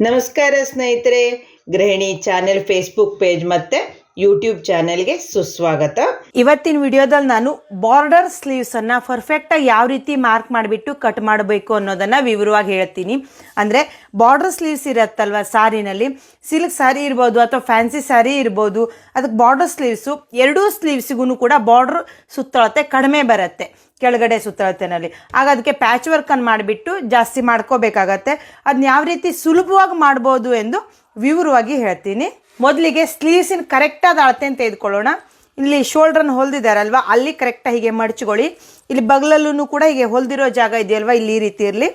ನಮಸ್ಕಾರ ಸ್ನೇಹಿತರೆ Gruhini channel Facebook page ಮತ್ತೆ ಯೂಟ್ಯೂಬ್ ಚಾನೆಲ್ಗೆ ಸುಸ್ವಾಗತ. ಇವತ್ತಿನ ವಿಡಿಯೋದಲ್ಲಿ ನಾನು ಬಾರ್ಡರ್ ಸ್ಲೀವ್ಸ್ ಅನ್ನ ಪರ್ಫೆಕ್ಟ್ ಆಗಿ ಯಾವ ರೀತಿ ಮಾರ್ಕ್ ಮಾಡಿಬಿಟ್ಟು ಕಟ್ ಮಾಡಬೇಕು ಅನ್ನೋದನ್ನ ವಿವರವಾಗಿ ಹೇಳ್ತೀನಿ. ಅಂದ್ರೆ ಬಾರ್ಡರ್ ಸ್ಲೀವ್ಸ್ ಇರತ್ತಲ್ವ ಸಾರಿನಲ್ಲಿ? ಸಿಲ್ಕ್ ಸಾರಿ ಇರ್ಬೋದು ಅಥವಾ ಫ್ಯಾನ್ಸಿ ಸಾರಿ ಇರ್ಬೋದು. ಅದಕ್ಕೆ ಬಾರ್ಡರ್ ಸ್ಲೀವ್ಸು ಎರಡೂ ಸ್ಲೀವ್ಸಿಗೂ ಕೂಡ ಬಾರ್ಡರ್ ಸುತ್ತಳತೆ ಕಡಿಮೆ ಬರುತ್ತೆ ಕೆಳಗಡೆ ಸುತ್ತಳತೆನಲ್ಲಿ. ಆಗ ಅದಕ್ಕೆ ಪ್ಯಾಚ್ ವರ್ಕನ್ನು ಮಾಡಿಬಿಟ್ಟು ಜಾಸ್ತಿ ಮಾಡ್ಕೋಬೇಕಾಗತ್ತೆ. ಅದನ್ನ ಯಾವ ರೀತಿ ಸುಲಭವಾಗಿ ಮಾಡ್ಬೋದು ಎಂದು ವಿವರವಾಗಿ ಹೇಳ್ತೀನಿ. ಮೊದಲಿಗೆ ಸ್ಲೀವ್ಸಿನ ಕರೆಕ್ಟಾದ ಅಳತೆಯನ್ನು ತೆಗೆದುಕೊಳ್ಳೋಣ. ಇಲ್ಲಿ ಶೋಲ್ಡ್ರನ್ನು ಹೊಲ್ದಿದ್ದಾರಲ್ವ ಅಲ್ಲಿ ಕರೆಕ್ಟಾಗಿ ಹೀಗೆ ಮಡಚ್ಕೊಳ್ಳಿ. ಇಲ್ಲಿ ಬಗಲಲ್ಲೂ ಕೂಡ ಹೀಗೆ ಹೊಲ್ದಿರೋ ಜಾಗ ಇದೆಯಲ್ವ? ಇಲ್ಲಿ ಈ ರೀತಿ ಇರಲಿ.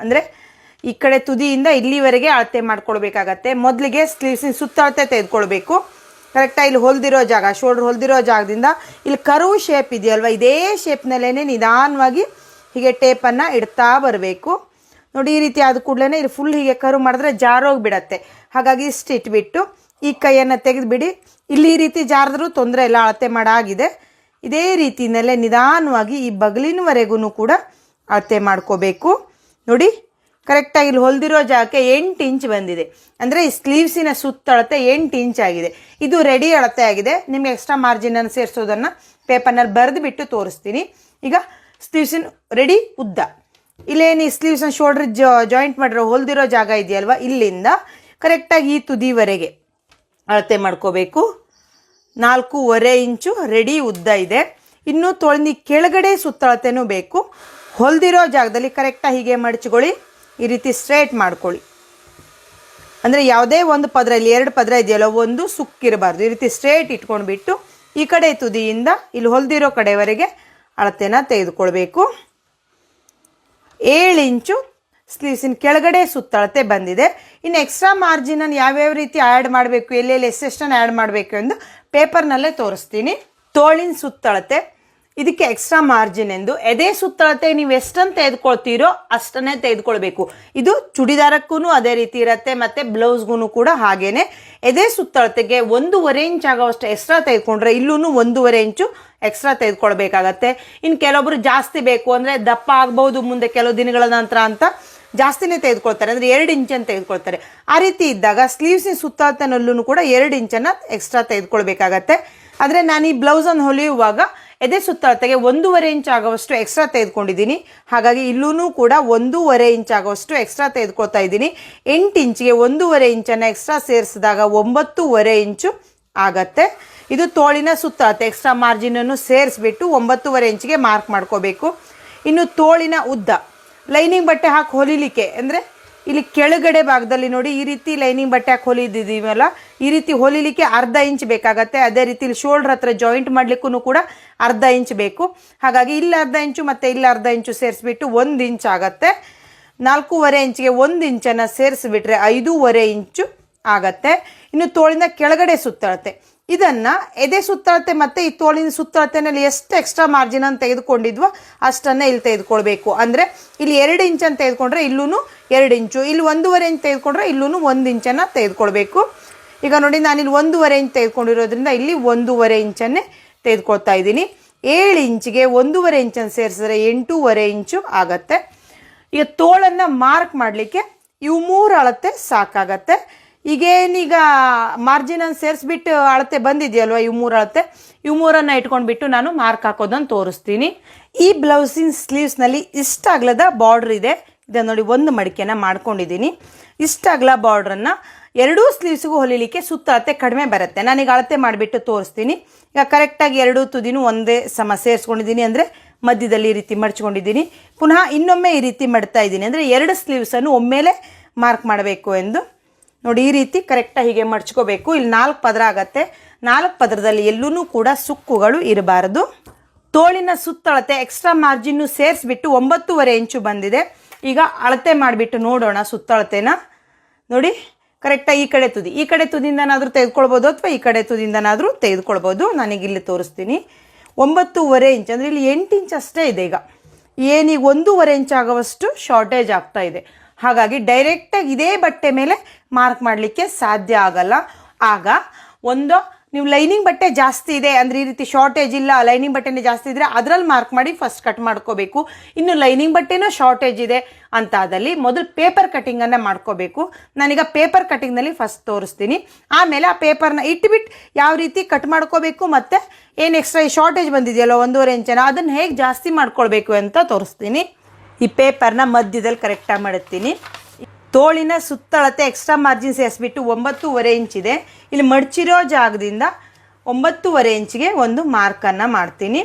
ಅಂದರೆ ಈ ಕಡೆ ತುದಿಯಿಂದ ಇಲ್ಲಿವರೆಗೆ ಅಳತೆ ಮಾಡ್ಕೊಳ್ಬೇಕಾಗತ್ತೆ. ಮೊದಲಿಗೆ ಸ್ಲೀವ್ಸಿನ ಸುತ್ತಳತೆ ತೆಗೆದುಕೊಳ್ಬೇಕು. ಕರೆಕ್ಟಾಗಿ ಇಲ್ಲಿ ಹೊಲ್ದಿರೋ ಜಾಗ ಶೋಲ್ಡ್ರ್ ಹೊಲ್ದಿರೋ ಜಾಗದಿಂದ ಇಲ್ಲಿ ಕರು ಶೇಪ್ ಇದೆಯಲ್ವ? ಇದೇ ಶೇಪ್ನಲ್ಲೇ ನಿಧಾನವಾಗಿ ಹೀಗೆ ಟೇಪನ್ನು ಇಡ್ತಾ ಬರಬೇಕು. ನೋಡಿ, ಈ ರೀತಿ ಆದ ಕೂಡಲೇ ಇಲ್ಲಿ ಫುಲ್ ಹೀಗೆ ಕರು ಮಾಡಿದ್ರೆ ಜಾರೋಗಿಬಿಡತ್ತೆ ಹಾಗಾಗಿ ಇಷ್ಟು ಇಟ್ಬಿಟ್ಟು ಈ ಕೈಯನ್ನು ತೆಗೆದುಬಿಡಿ. ಇಲ್ಲಿ ಈ ರೀತಿ ಜಾರಿದ್ರೂ ತೊಂದರೆ ಇಲ್ಲ, ಅಳತೆ ಮಾಡಾಗಿದೆ. ಇದೇ ರೀತಿಯಲ್ಲೇ ನಿಧಾನವಾಗಿ ಈ ಬಗಲಿನವರೆಗೂ ಕೂಡ ಅಳತೆ ಮಾಡ್ಕೋಬೇಕು. ನೋಡಿ ಕರೆಕ್ಟಾಗಿ ಇಲ್ಲಿ ಹೊಲ್ದಿರೋ ಜಾಗಕ್ಕೆ ಎಂಟು ಇಂಚ್ ಬಂದಿದೆ. ಅಂದರೆ ಈ ಸ್ಲೀವ್ಸಿನ ಸುತ್ತಳತೆ ಎಂಟು ಇಂಚ್ ಆಗಿದೆ. ಇದು ರೆಡಿ ಅಳತೆ ಆಗಿದೆ. ನಿಮಗೆ ಎಕ್ಸ್ಟ್ರಾ ಮಾರ್ಜಿನನ್ನು ಸೇರಿಸೋದನ್ನು ಪೇಪರ್ನಲ್ಲಿ ಬರೆದು ಬಿಟ್ಟು ತೋರಿಸ್ತೀನಿ. ಈಗ ಸ್ಲೀವ್ಸಿನ ರೆಡಿ ಉದ್ದ. ಇಲ್ಲೇನು ಈ ಸ್ಲೀವ್ಸ್ನ ಶೋಲ್ಡ್ರ್ ಜಾಯಿಂಟ್ ಮಾಡಿರೋ ಹೊಲ್ದಿರೋ ಜಾಗ ಇದೆಯಲ್ವ? ಇಲ್ಲಿಂದ ಕರೆಕ್ಟಾಗಿ ಈ ತುದಿವರೆಗೆ ಅಳತೆ ಮಾಡ್ಕೋಬೇಕು. ನಾಲ್ಕೂವರೆ ಇಂಚು ರೆಡಿ ಉದ್ದ ಇದೆ. ಇನ್ನು ತೊಳೆದು ಕೆಳಗಡೆ ಸುತ್ತಳತೆನೂ ಬೇಕು. ಹೊಲ್ದಿರೋ ಜಾಗದಲ್ಲಿ ಕರೆಕ್ಟಾಗಿ ಹೀಗೆ ಮಡಚ್ಕೊಳ್ಳಿ. ಈ ರೀತಿ ಸ್ಟ್ರೇಟ್ ಮಾಡ್ಕೊಳ್ಳಿ. ಅಂದರೆ ಯಾವುದೇ ಒಂದು ಪದರ, ಇಲ್ಲಿ ಎರಡು ಪದರ ಇದೆಯಲ್ಲ, ಒಂದು ಸುಕ್ಕಿರಬಾರ್ದು ಈ ರೀತಿ ಸ್ಟ್ರೇಟ್ ಇಟ್ಕೊಂಡ್ಬಿಟ್ಟು ಈ ಕಡೆ ತುದಿಯಿಂದ ಇಲ್ಲಿ ಹೊಲ್ದಿರೋ ಕಡೆವರೆಗೆ ಅಳತೆನ ತೆಗೆದುಕೊಳ್ಬೇಕು. ಏಳು ಇಂಚು ಸ್ಲೀವ್ಸಿನ ಕೆಳಗಡೆ ಸುತ್ತಳತೆ ಬಂದಿದೆ. ಇನ್ನು ಎಕ್ಸ್ಟ್ರಾ ಮಾರ್ಜಿನನ್ನು ಯಾವ್ಯಾವ ರೀತಿ ಆ್ಯಡ್ ಮಾಡಬೇಕು, ಎಲ್ಲೆಲ್ಲಿ ಎಷ್ಟೆಷ್ಟನ್ನು ಆ್ಯಡ್ ಮಾಡಬೇಕು ಎಂದು ಪೇಪರ್ನಲ್ಲೇ ತೋರಿಸ್ತೀನಿ. ತೋಳಿನ ಸುತ್ತಳತೆ ಇದಕ್ಕೆ ಎಕ್ಸ್ಟ್ರಾ ಮಾರ್ಜಿನ್ ಎಂದು. ಎದೆ ಸುತ್ತಳತೆ ನೀವು ಎಷ್ಟನ್ನು ತೆಗೆದುಕೊಳ್ತೀರೋ ಅಷ್ಟನ್ನೇ ತೆಗೆದುಕೊಳ್ಬೇಕು. ಇದು ಚುಡಿದಾರಕ್ಕೂ ಅದೇ ರೀತಿ ಇರುತ್ತೆ, ಮತ್ತು ಬ್ಲೌಸ್ಗೂ ಕೂಡ ಹಾಗೇನೆ. ಎದೆ ಸುತ್ತಳತೆಗೆ ಒಂದೂವರೆ ಇಂಚ್ ಆಗೋವಷ್ಟು ಎಕ್ಸ್ಟ್ರಾ ತೆಗೆದುಕೊಂಡ್ರೆ ಇಲ್ಲೂ ಒಂದೂವರೆ ಇಂಚು ಎಕ್ಸ್ಟ್ರಾ ತೆಗೆದುಕೊಳ್ಬೇಕಾಗತ್ತೆ. ಇನ್ನು ಕೆಲವೊಬ್ರು ಜಾಸ್ತಿ ಬೇಕು ಅಂದರೆ ದಪ್ಪ ಆಗ್ಬೋದು ಮುಂದೆ ಕೆಲವು ದಿನಗಳ ನಂತರ ಅಂತ ಜಾಸ್ತಿನೇ ತೆಗೆದುಕೊಳ್ತಾರೆ. ಅಂದರೆ ಎರಡು ಇಂಚನ್ನು ತೆಗೆದುಕೊಳ್ತಾರೆ. ಆ ರೀತಿ ಇದ್ದಾಗ ಸ್ಲೀವ್ಸಿನ ಸುತ್ತಳತೆನಲ್ಲೂ ಕೂಡ ಎರಡು ಇಂಚನ್ನು ಎಕ್ಸ್ಟ್ರಾ ತೆಗೆದುಕೊಳ್ಬೇಕಾಗತ್ತೆ. ಆದರೆ ನಾನು ಈ ಬ್ಲೌಸನ್ನು ಹೊಲಿಯುವಾಗ ಎದೆ ಸುತ್ತಳತೆಗೆ ಒಂದೂವರೆ ಇಂಚ್ ಆಗುವಷ್ಟು ಎಕ್ಸ್ಟ್ರಾ ತೆಗೆದುಕೊಂಡಿದ್ದೀನಿ. ಹಾಗಾಗಿ ಇಲ್ಲೂ ಕೂಡ ಒಂದೂವರೆ ಇಂಚ್ ಆಗುವಷ್ಟು ಎಕ್ಸ್ಟ್ರಾ ತೆಗೆದುಕೊಳ್ತಾ ಇದ್ದೀನಿ. ಎಂಟು ಇಂಚಿಗೆ ಒಂದೂವರೆ ಇಂಚನ್ನು ಎಕ್ಸ್ಟ್ರಾ ಸೇರಿಸಿದಾಗ ಒಂಬತ್ತೂವರೆ ಇಂಚು ಆಗತ್ತೆ. ಇದು ತೋಳಿನ ಸುತ್ತಳತೆ ಎಕ್ಸ್ಟ್ರಾ ಮಾರ್ಜಿನನ್ನು ಸೇರಿಸ್ಬಿಟ್ಟು ಒಂಬತ್ತೂವರೆ ಇಂಚಿಗೆ ಮಾರ್ಕ್ ಮಾಡ್ಕೋಬೇಕು. ಇನ್ನು ತೋಳಿನ ಉದ್ದ ಲೈನಿಂಗ್ ಬಟ್ಟೆ ಹಾಕಿ ಹೊಲಿಲಿಕ್ಕೆ ಅಂದರೆ ಇಲ್ಲಿ ಕೆಳಗಡೆ ಭಾಗದಲ್ಲಿ ನೋಡಿ, ಈ ರೀತಿ ಲೈನಿಂಗ್ ಬಟ್ಟೆ ಹಾಕಿ ಹೊಲಿದಿದ್ದೀವಲ್ಲ, ಈ ರೀತಿ ಹೊಲಿಲಿಕ್ಕೆ ಅರ್ಧ ಇಂಚ್ ಬೇಕಾಗತ್ತೆ. ಅದೇ ರೀತಿ ಇಲ್ಲಿ ಶೋಲ್ಡ್ರ್ ಹತ್ರ ಜಾಯಿಂಟ್ ಮಾಡಲಿಕ್ಕೂ ಕೂಡ ಅರ್ಧ ಇಂಚ್ ಬೇಕು. ಹಾಗಾಗಿ ಇಲ್ಲಿ ಅರ್ಧ ಇಂಚು ಮತ್ತು ಇಲ್ಲಿ ಅರ್ಧ ಇಂಚು ಸೇರಿಸ್ಬಿಟ್ಟು ಒಂದು ಇಂಚ್ ಆಗತ್ತೆ. ನಾಲ್ಕೂವರೆ ಇಂಚಿಗೆ ಒಂದು ಇಂಚನ್ನು ಸೇರಿಸ್ಬಿಟ್ರೆ ಐದೂವರೆ ಇಂಚು ಆಗತ್ತೆ. ಇನ್ನು ತೋಳಿನ ಕೆಳಗಡೆ ಸುತ್ತಳತೆ ಇದನ್ನು ಎದೆ ಸುತ್ತಳತೆ ಮತ್ತು ಈ ತೋಳಿನ ಸುತ್ತಳತೆನಲ್ಲಿ ಎಷ್ಟು ಎಕ್ಸ್ಟ್ರಾ ಮಾರ್ಜಿನ್ ಅಂತ ತೆಗೆದುಕೊಂಡಿದ್ವೋ ಅಷ್ಟನ್ನು ಇಲ್ಲಿ ತೆಗೆದುಕೊಳ್ಬೇಕು. ಅಂದರೆ ಇಲ್ಲಿ ಎರಡು ಇಂಚನ್ನು ತೆಗೆದುಕೊಂಡ್ರೆ ಇಲ್ಲೂ ಎರಡು ಇಂಚು ಇಲ್ಲಿ ಒಂದೂವರೆ ಇಂಚ್ ತೆಗೆದುಕೊಂಡ್ರೆ ಇಲ್ಲೂ ಒಂದು ಇಂಚನ್ನು ತೆಗೆದುಕೊಳ್ಬೇಕು. ಈಗ ನೋಡಿ ನಾನಿಲ್ಲಿ ಒಂದೂವರೆ ಇಂಚ್ ತೆಗೆದುಕೊಂಡಿರೋದ್ರಿಂದ ಇಲ್ಲಿ ಒಂದೂವರೆ ಇಂಚನ್ನೇ ತೆಗೆದುಕೊಳ್ತಾ ಇದ್ದೀನಿ. ಏಳು ಇಂಚಿಗೆ ಒಂದೂವರೆ ಇಂಚನ್ನು ಸೇರಿಸಿದ್ರೆ ಎಂಟೂವರೆ ಇಂಚು ಆಗತ್ತೆ. ಈಗ ತೋಳನ್ನು ಮಾರ್ಕ್ ಮಾಡಲಿಕ್ಕೆ ಇವು ಮೂರು ಅಳತೆ ಸಾಕಾಗತ್ತೆ. ಈಗೇನೀಗ ಮಾರ್ಜಿನನ್ನು ಸೇರಿಸ್ಬಿಟ್ಟು ಅಳತೆ ಬಂದಿದೆಯಲ್ವ ಇವು ಮೂರು ಅಳತೆ? ಇವು ಮೂರನ್ನು ಇಟ್ಕೊಂಡ್ಬಿಟ್ಟು ನಾನು ಮಾರ್ಕ್ ಹಾಕೋದನ್ನು ತೋರಿಸ್ತೀನಿ. ಈ ಬ್ಲೌಸಿನ ಸ್ಲೀವ್ಸ್ನಲ್ಲಿ ಇಷ್ಟ ಅಗಲದ ಬಾರ್ಡ್ರ್ ಇದೆ. ಇದನ್ನು ನೋಡಿ, ಒಂದು ಮಡಿಕೆನ ಮಾಡ್ಕೊಂಡಿದ್ದೀನಿ. ಇಷ್ಟ ಅಗಲ ಬಾರ್ಡ್ರನ್ನು ಎರಡೂ ಸ್ಲೀವ್ಸ್ಗೂ ಹೊಲಿಲಿಕ್ಕೆ ಸುತ್ತಳತೆ ಕಡಿಮೆ ಬರುತ್ತೆ. ನಾನೀಗ ಅಳತೆ ಮಾಡಿಬಿಟ್ಟು ತೋರಿಸ್ತೀನಿ. ಈಗ ಕರೆಕ್ಟಾಗಿ ಎರಡೂ ತುದಿನೂ ಒಂದೇ ಸಮ ಸೇರಿಸ್ಕೊಂಡಿದ್ದೀನಿ ಅಂದರೆ ಮಧ್ಯದಲ್ಲಿ ಈ ರೀತಿ ಮಡ್ಚ್ಕೊಂಡಿದ್ದೀನಿ. ಪುನಃ ಇನ್ನೊಮ್ಮೆ ಈ ರೀತಿ ಮಡ್ತಾ ಇದ್ದೀನಿ ಅಂದರೆ ಎರಡು ಸ್ಲೀವ್ಸನ್ನು ಒಮ್ಮೆಲೆ ಮಾರ್ಕ್ ಮಾಡಬೇಕು ಎಂದು ನೋಡಿ, ಈ ರೀತಿ ಕರೆಕ್ಟಾಗಿ ಹೀಗೆ ಮಡ್ಚ್ಕೋಬೇಕು. ಇಲ್ಲಿ ನಾಲ್ಕು ಪದರ ಆಗತ್ತೆ. ನಾಲ್ಕು ಪದರದಲ್ಲಿ ಎಲ್ಲೂ ಕೂಡ ಸುಕ್ಕುಗಳು ಇರಬಾರದು. ತೋಳಿನ ಸುತ್ತಳತೆ ಎಕ್ಸ್ಟ್ರಾ ಮಾರ್ಜಿನ್ನು ಸೇರಿಸ್ಬಿಟ್ಟು ಒಂಬತ್ತೂವರೆ ಇಂಚು ಬಂದಿದೆ. ಈಗ ಅಳತೆ ಮಾಡಿಬಿಟ್ಟು ನೋಡೋಣ ಸುತ್ತಳತೆನ. ನೋಡಿ ಕರೆಕ್ಟಾಗಿ ಈ ಕಡೆ ತುದಿ. ಈ ಕಡೆ ತುದಿಯಿಂದನಾದರೂ ತೆಗೆದುಕೊಳ್ಬೋದು ಅಥವಾ ಈ ಕಡೆ ತುದಿಯಿಂದನಾದರೂ ತೆಗೆದುಕೊಳ್ಬೋದು. ನನಗಿಲ್ಲಿ ತೋರಿಸ್ತೀನಿ. ಒಂಬತ್ತೂವರೆ ಇಂಚ್, ಅಂದರೆ ಇಲ್ಲಿ ಎಂಟು ಇಂಚ್ ಅಷ್ಟೇ ಇದೆ ಈಗ. ಏನೀಗ ಒಂದೂವರೆ ಇಂಚ್ ಆಗುವಷ್ಟು ಶಾರ್ಟೇಜ್ ಆಗ್ತಾ ಇದೆ. ಹಾಗಾಗಿ ಡೈರೆಕ್ಟಾಗಿ ಇದೇ ಬಟ್ಟೆ ಮೇಲೆ ಮಾರ್ಕ್ ಮಾಡಲಿಕ್ಕೆ ಸಾಧ್ಯ ಆಗಲ್ಲ. ಆಗ ಒಂದು, ನೀವು ಲೈನಿಂಗ್ ಬಟ್ಟೆ ಜಾಸ್ತಿ ಇದೆ, ಅಂದರೆ ಈ ರೀತಿ ಶಾರ್ಟೇಜ್ ಇಲ್ಲ ಲೈನಿಂಗ್ ಬಟ್ಟೆನೇ ಜಾಸ್ತಿ ಇದ್ದರೆ ಅದರಲ್ಲಿ ಮಾರ್ಕ್ ಮಾಡಿ ಫಸ್ಟ್ ಕಟ್ ಮಾಡ್ಕೋಬೇಕು. ಇನ್ನು ಲೈನಿಂಗ್ ಬಟ್ಟೆನೂ ಶಾರ್ಟೇಜ್ ಇದೆ ಅಂತ ಆದಲ್ಲಿ ಮೊದಲು ಪೇಪರ್ ಕಟಿಂಗನ್ನು ಮಾಡ್ಕೋಬೇಕು. ನಾನೀಗ ಪೇಪರ್ ಕಟಿಂಗ್ನಲ್ಲಿ ಫಸ್ಟ್ ತೋರಿಸ್ತೀನಿ. ಆಮೇಲೆ ಆ ಪೇಪರ್ನ ಇಟ್ಬಿಟ್ಟು ಯಾವ ರೀತಿ ಕಟ್ ಮಾಡ್ಕೋಬೇಕು ಮತ್ತು ಏನು ಎಕ್ಸ್ಟ್ರಾ ಶಾರ್ಟೇಜ್ ಬಂದಿದೆಯಲ್ಲ ಒಂದೂವರೆ ಇಂಚನ, ಅದನ್ನು ಹೇಗೆ ಜಾಸ್ತಿ ಮಾಡ್ಕೊಳ್ಬೇಕು ಅಂತ ತೋರಿಸ್ತೀನಿ. ಈ ಪೇಪರ್ನ ಮಧ್ಯದಲ್ಲಿ ಕರೆಕ್ಟಾಗಿ ಮಾಡುತ್ತೀನಿ. ತೋಳಿನ ಸುತ್ತಳತೆ ಎಕ್ಸ್ಟ್ರಾ ಮಾರ್ಜಿನ್ ಸೇರಿಸ್ಬಿಟ್ಟು ಒಂಬತ್ತೂವರೆ ಇಂಚಿದೆ ಇಲ್ಲಿ ಮಡಚಿರೋ ಜಾಗದಿಂದ ಒಂಬತ್ತೂವರೆ ಇಂಚಿಗೆ ಒಂದು ಮಾರ್ಕನ್ನು ಮಾಡ್ತೀನಿ.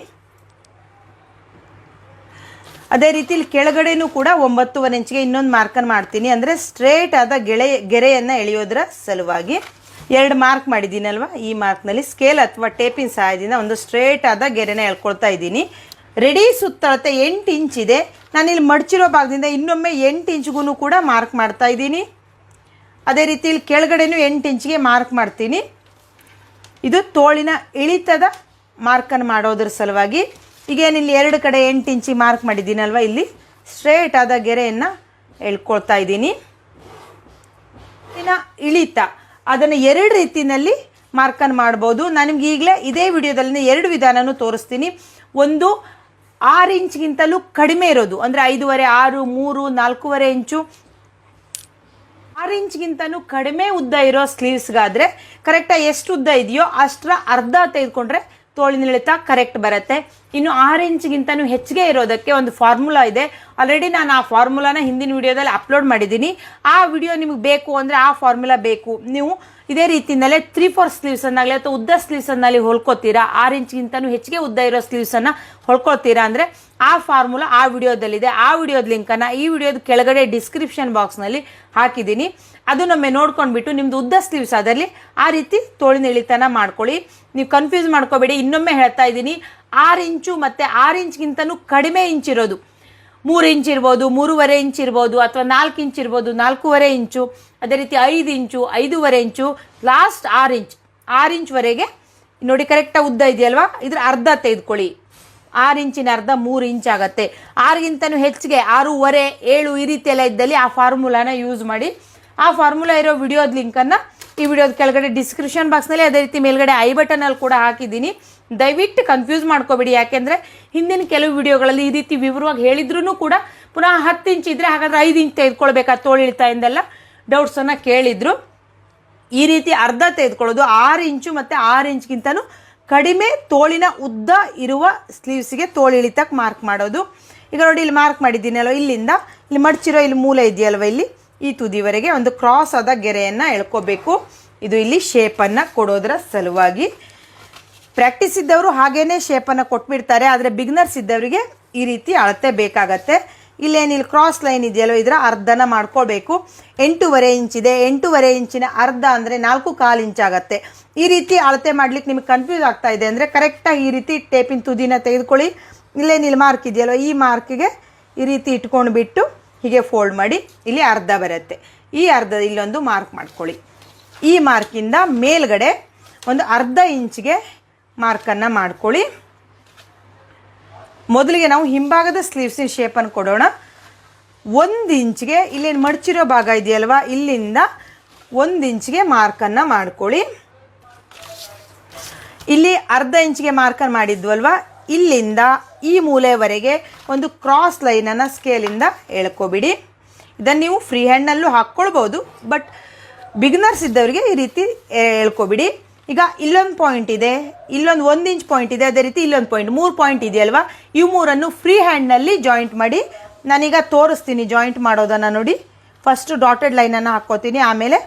ಅದೇ ರೀತಿ ಇಲ್ಲಿ ಕೆಳಗಡೆನೂ ಕೂಡ ಒಂಬತ್ತುವರೆ ಇಂಚಿಗೆ ಇನ್ನೊಂದು ಮಾರ್ಕನ್ನು ಮಾಡ್ತೀನಿ. ಅಂದರೆ ಸ್ಟ್ರೇಟ್ ಆದ ಗೆಳೆ, ಗೆರೆಯನ್ನು ಎಳೆಯೋದ್ರ ಸಲುವಾಗಿ. ಎರಡು ಮಾರ್ಕ್ ಮಾಡಿದ್ದೀನಲ್ವ? ಈ ಮಾರ್ಕ್ನಲ್ಲಿ ಸ್ಕೇಲ್ ಅಥವಾ ಟೇಪಿನ ಸಹಾಯದಿಂದ ಒಂದು ಸ್ಟ್ರೇಟ್ ಆದ ಗೆರೆನ ಎಳ್ಕೊಳ್ತಾ ಇದ್ದೀನಿ. ರೆಡಿ ಸುತ್ತಳತೆ ಎಂಟು ಇಂಚಿದೆ ನಾನಿಲ್ಲಿ ಮಡಚಿರೋ ಭಾಗದಿಂದ ಇನ್ನೊಮ್ಮೆ ಎಂಟು ಇಂಚ್ಗೂ ಕೂಡ ಮಾರ್ಕ್ ಮಾಡ್ತಾ ಇದ್ದೀನಿ. ಅದೇ ರೀತಿ ಇಲ್ಲಿ ಕೆಳಗಡೆನೂ ಎಂಟು ಇಂಚಿಗೆ ಮಾರ್ಕ್ ಮಾಡ್ತೀನಿ. ಇದು ತೋಳಿನ ಇಳಿತದ ಮಾರ್ಕನ್ನು ಮಾಡೋದ್ರ ಸಲುವಾಗಿ. ಈಗೇನಿಲ್ಲಿ ಎರಡು ಕಡೆ ಎಂಟು ಇಂಚಿ ಮಾರ್ಕ್ ಮಾಡಿದ್ದೀನಲ್ವ ಇಲ್ಲಿ. ಸ್ಟ್ರೇಟ್ ಆದ ಗೆರೆಯನ್ನು ಎಳ್ಕೊಳ್ತಾ ಇದ್ದೀನಿ. ಇನ್ನು ಇಳಿತ. ಅದನ್ನು ಎರಡು ರೀತಿಯಲ್ಲಿ ಮಾರ್ಕನ್ನು ಮಾಡ್ಬೋದು. ನಾನು ನಿಮ್ಗೆ ಈಗಲೇ ಇದೇ ವಿಡಿಯೋದಲ್ಲಿ ಎರಡು ವಿಧಾನನೂ ತೋರಿಸ್ತೀನಿ. ಒಂದು ಆರು ಇಂಚ್ಗಿಂತಲೂ ಕಡಿಮೆ ಇರೋದು. ಅಂದರೆ ಐದೂವರೆ, ಆರು, ಮೂರು, ನಾಲ್ಕೂವರೆ ಇಂಚು. ಆರು ಇಂಚ್ಗಿಂತನೂ ಕಡಿಮೆ ಉದ್ದ ಇರೋ ಸ್ಲೀವ್ಸ್ಗಾದರೆ ಕರೆಕ್ಟಾಗಿ ಎಷ್ಟು ಉದ್ದ ಇದೆಯೋ ಅಷ್ಟರ ಅರ್ಧ ತೆಗೆದುಕೊಂಡ್ರೆ ತೋಳಿನ ಇಳಿತ ಕರೆಕ್ಟ್ ಬರುತ್ತೆ. ಇನ್ನು ಆರು ಇಂಚ್ಗಿಂತನೂ ಹೆಚ್ಚಿಗೆ ಇರೋದಕ್ಕೆ ಒಂದು ಫಾರ್ಮುಲಾ ಇದೆ. ಆಲ್ರೆಡಿ ನಾನು ಆ ಫಾರ್ಮುಲಾನ ಹಿಂದಿನ ವಿಡಿಯೋದಲ್ಲಿ ಅಪ್ಲೋಡ್ ಮಾಡಿದ್ದೀನಿ. ಆ ವಿಡಿಯೋ ನಿಮಗೆ ಬೇಕು ಅಂದರೆ ಆ ಫಾರ್ಮುಲಾ ಬೇಕು. ನೀವು ಇದೇ ರೀತಿಯಿಂದಲೇ ತ್ರೀ ಫೋರ್ ಸ್ಲೀವ್ಸನ್ನಾಗಲಿ ಅಥವಾ ಉದ್ದ ಸ್ಲೀವ್ಸನ್ನಲ್ಲಿ ಹೊಲ್ಕೋತೀರಾ, ಆರು ಇಂಚ್ಗಿಂತನೂ ಹೆಚ್ಚಿಗೆ ಉದ್ದ ಇರೋ ಸ್ಲೀವ್ಸನ್ನು ಹೊಲ್ಕೊಳ್ತೀರಾ ಅಂದರೆ ಆ ಫಾರ್ಮುಲಾ ಆ ವಿಡಿಯೋದಲ್ಲಿದೆ ಆ ವಿಡಿಯೋದ ಲಿಂಕನ್ನು ಈ ವಿಡಿಯೋದ ಕೆಳಗಡೆ ಡಿಸ್ಕ್ರಿಪ್ಷನ್ ಬಾಕ್ಸ್ನಲ್ಲಿ ಹಾಕಿದ್ದೀನಿ. ಅದು ನಮ್ಮೆ ನೋಡ್ಕೊಂಡ್ಬಿಟ್ಟು ನಿಮ್ದು ಉದ್ದ ಸ್ಲೀವ್ಸ್ ಅದರಲ್ಲಿ ಆ ರೀತಿ ತೋಳಿನ ಇಳಿತನ ಮಾಡ್ಕೊಳ್ಳಿ. ನೀವು ಕನ್ಫ್ಯೂಸ್ ಮಾಡ್ಕೋಬೇಡಿ. ಇನ್ನೊಮ್ಮೆ ಹೇಳ್ತಾ ಇದ್ದೀನಿ, ಆರು ಇಂಚು ಮತ್ತು ಆರು ಇಂಚ್ಗಿಂತನೂ ಕಡಿಮೆ ಇಂಚ್ ಇರೋದು. ಮೂರು ಇಂಚ್ ಇರ್ಬೋದು, ಮೂರುವರೆ ಇಂಚ್ ಇರ್ಬೋದು, ಅಥವಾ ನಾಲ್ಕು ಇಂಚ್ ಇರ್ಬೋದು, ನಾಲ್ಕೂವರೆ ಇಂಚು, ಅದೇ ರೀತಿ ಐದು ಇಂಚು, ಐದೂವರೆ ಇಂಚು ಲಾಸ್ಟ್ ಆರು ಇಂಚ್. ಆರು ಇಂಚ್ವರೆಗೆ ನೋಡಿ ಕರೆಕ್ಟಾಗಿ ಉದ್ದ ಇದೆಯಲ್ವಾ? ಇದ್ರ ಅರ್ಧ ತೆಗೆದುಕೊಳ್ಳಿ. ಆರು ಇಂಚಿನ ಅರ್ಧ ಮೂರು ಇಂಚ್ ಆಗುತ್ತೆ. ಆರಿಗಿಂತನೂ ಹೆಚ್ಚಿಗೆ, ಆರೂವರೆ, ಏಳು ಈ ರೀತಿ ಎಲ್ಲ ಇದ್ದಲ್ಲಿ ಆ ಫಾರ್ಮುಲಾನ ಯೂಸ್ ಮಾಡಿ. ಆ ಫಾರ್ಮುಲಾ ಇರೋ ವಿಡಿಯೋದ ಲಿಂಕನ್ನು ಈ ವಿಡಿಯೋದ ಕೆಳಗಡೆ ಡಿಸ್ಕ್ರಿಪ್ಷನ್ ಬಾಕ್ಸ್ನಲ್ಲಿ ಅದೇ ರೀತಿ ಮೇಲ್ಗಡೆ ಐ ಬಟನಲ್ಲಿ ಕೂಡ ಹಾಕಿದ್ದೀನಿ. ದಯವಿಟ್ಟು ಕನ್ಫ್ಯೂಸ್ ಮಾಡ್ಕೋಬೇಡಿ. ಯಾಕೆಂದರೆ ಹಿಂದಿನ ಕೆಲವು ವಿಡಿಯೋಗಳಲ್ಲಿ ಈ ರೀತಿ ವಿವರವಾಗಿ ಹೇಳಿದ್ರೂ ಕೂಡ ಪುನಃ ಹತ್ತು ಇಂಚ್ ಇದ್ದರೆ ಹಾಗಾದ್ರೆ ಐದು ಇಂಚ್ ತೆಗೆದುಕೊಳ್ಬೇಕಾ ತೋಳಿಳ್ತಾಯಿಂದೆಲ್ಲ ಡೌಟ್ಸನ್ನು ಕೇಳಿದರು. ಈ ರೀತಿ ಅರ್ಧ ತೆಗೆದುಕೊಳ್ಳೋದು ಆರು ಇಂಚು ಮತ್ತು ಆರು ಇಂಚ್ಗಿಂತನೂ ಕಡಿಮೆ ತೋಳಿನ ಉದ್ದ ಇರುವ ಸ್ಲೀವ್ಸಿಗೆ ತೋಳಿಳಿತಕ್ಕೆ ಮಾರ್ಕ್ ಮಾಡೋದು. ಈಗ ನೋಡಿ ಇಲ್ಲಿ ಮಾರ್ಕ್ ಮಾಡಿದ್ದೀನಲ್ವ ಇಲ್ಲಿಂದ. ಇಲ್ಲಿ ಮಡಚಿರೋ ಇಲ್ಲಿ ಮೂಲ ಇದೆಯಲ್ವ ಇಲ್ಲಿ? ಈ ತುದಿವರೆಗೆ ಒಂದು ಕ್ರಾಸ್ ಆದ ಗೆರೆಯನ್ನು ಎಳ್ಕೋಬೇಕು. ಇದು ಇಲ್ಲಿ ಶೇಪನ್ನು ಕೊಡೋದರ ಸಲುವಾಗಿ. ಪ್ರಾಕ್ಟೀಸ್ ಇದ್ದವರು ಹಾಗೇ ಶೇಪನ್ನು ಕೊಟ್ಬಿಡ್ತಾರೆ, ಆದರೆ ಬಿಗ್ನರ್ಸ್ ಇದ್ದವರಿಗೆ ಈ ರೀತಿ ಅಳತೆ ಬೇಕಾಗತ್ತೆ. ಇಲ್ಲೇನಿಲ್ಲ ಕ್ರಾಸ್ ಲೈನ್ ಇದೆಯಲ್ಲೋ, ಇದರ ಅರ್ಧನ ಮಾಡ್ಕೋಬೇಕು. ಎಂಟೂವರೆ ಇಂಚಿದೆ ಎಂಟೂವರೆ ಇಂಚಿನ ಅರ್ಧ ಅಂದರೆ ನಾಲ್ಕು ಕಾಲು ಆಗುತ್ತೆ. ಈ ರೀತಿ ಅಳತೆ ಮಾಡ್ಲಿಕ್ಕೆ ನಿಮಗೆ ಕನ್ಫ್ಯೂಸ್ ಆಗ್ತಾ ಇದೆ ಅಂದರೆ ಕರೆಕ್ಟಾಗಿ ಈ ರೀತಿ ಟೇಪಿನ ತುದಿನ ತೆಗೆದುಕೊಳ್ಳಿ. ಇಲ್ಲೇನಿಲ್ಲ ಮಾರ್ಕ್ ಇದೆಯಲ್ಲೋ, ಈ ಮಾರ್ಕಿಗೆ ಈ ರೀತಿ ಇಟ್ಕೊಂಡು ಬಿಟ್ಟು ಹೀಗೆ ಫೋಲ್ಡ್ ಮಾಡಿ ಇಲ್ಲಿ ಅರ್ಧ ಬರುತ್ತೆ. ಈ ಅರ್ಧ ಇಲ್ಲೊಂದು ಮಾರ್ಕ್ ಮಾಡ್ಕೊಳ್ಳಿ. ಈ ಮಾರ್ಕಿಂದ ಮೇಲ್ಗಡೆ ಒಂದು ಅರ್ಧ ಇಂಚಿಗೆ ಮಾರ್ಕನ್ನು ಮಾಡ್ಕೊಳ್ಳಿ. ಮೊದಲಿಗೆ ನಾವು ಹಿಂಭಾಗದ ಸ್ಲೀವ್ಸಿನ ಶೇಪನ್ನು ಕೊಡೋಣ. ಒಂದು ಇಂಚಿಗೆ, ಇಲ್ಲೇನು ಮಡಚಿರೋ ಭಾಗ ಇದೆಯಲ್ವ? ಇಲ್ಲಿಂದ ಒಂದು ಇಂಚಿಗೆ ಮಾರ್ಕನ್ನು ಮಾಡ್ಕೊಳ್ಳಿ. ಇಲ್ಲಿ ಅರ್ಧ ಇಂಚಿಗೆ ಮಾರ್ಕನ್ನು ಮಾಡಿದ್ವಲ್ವಾ? ಇಲ್ಲಿಂದ ಈ ಮೂಲೆವರೆಗೆ ಒಂದು ಕ್ರಾಸ್ ಲೈನನ್ನು ಸ್ಕೇಲಿಂದ ಎಳ್ಕೊಬಿಡಿ. ಇದನ್ನು ನೀವು ಫ್ರೀ ಹ್ಯಾಂಡ್ನಲ್ಲೂ ಹಾಕ್ಕೊಳ್ಬೋದು ಬಟ್ ಬಿಗ್ನರ್ಸ್ ಇದ್ದವರಿಗೆ ಈ ರೀತಿ ಎಳ್ಕೊಬಿಡಿ. ಈಗ ಇಲ್ಲೊಂದು ಪಾಯಿಂಟ್ ಇದೆ, ಇಲ್ಲೊಂದು ಒಂದು ಇಂಚ್ ಪಾಯಿಂಟ್ ಇದೆ, ಅದೇ ರೀತಿ ಇಲ್ಲೊಂದು ಪಾಯಿಂಟ್ ಮೂರು ಪಾಯಿಂಟ್ ಇದೆಯಲ್ವಾ? ಇವು ಮೂರನ್ನು ಫ್ರೀ ಹ್ಯಾಂಡ್ನಲ್ಲಿ ಜಾಯಿಂಟ್ ಮಾಡಿ. ನಾನೀಗ ತೋರಿಸ್ತೀನಿ ಜಾಯಿಂಟ್ ಮಾಡೋದನ್ನು ನೋಡಿ. ಫಸ್ಟು ಡಾಟೆಡ್ ಲೈನನ್ನು ಹಾಕ್ಕೋತೀನಿ, ಆಮೇಲೆ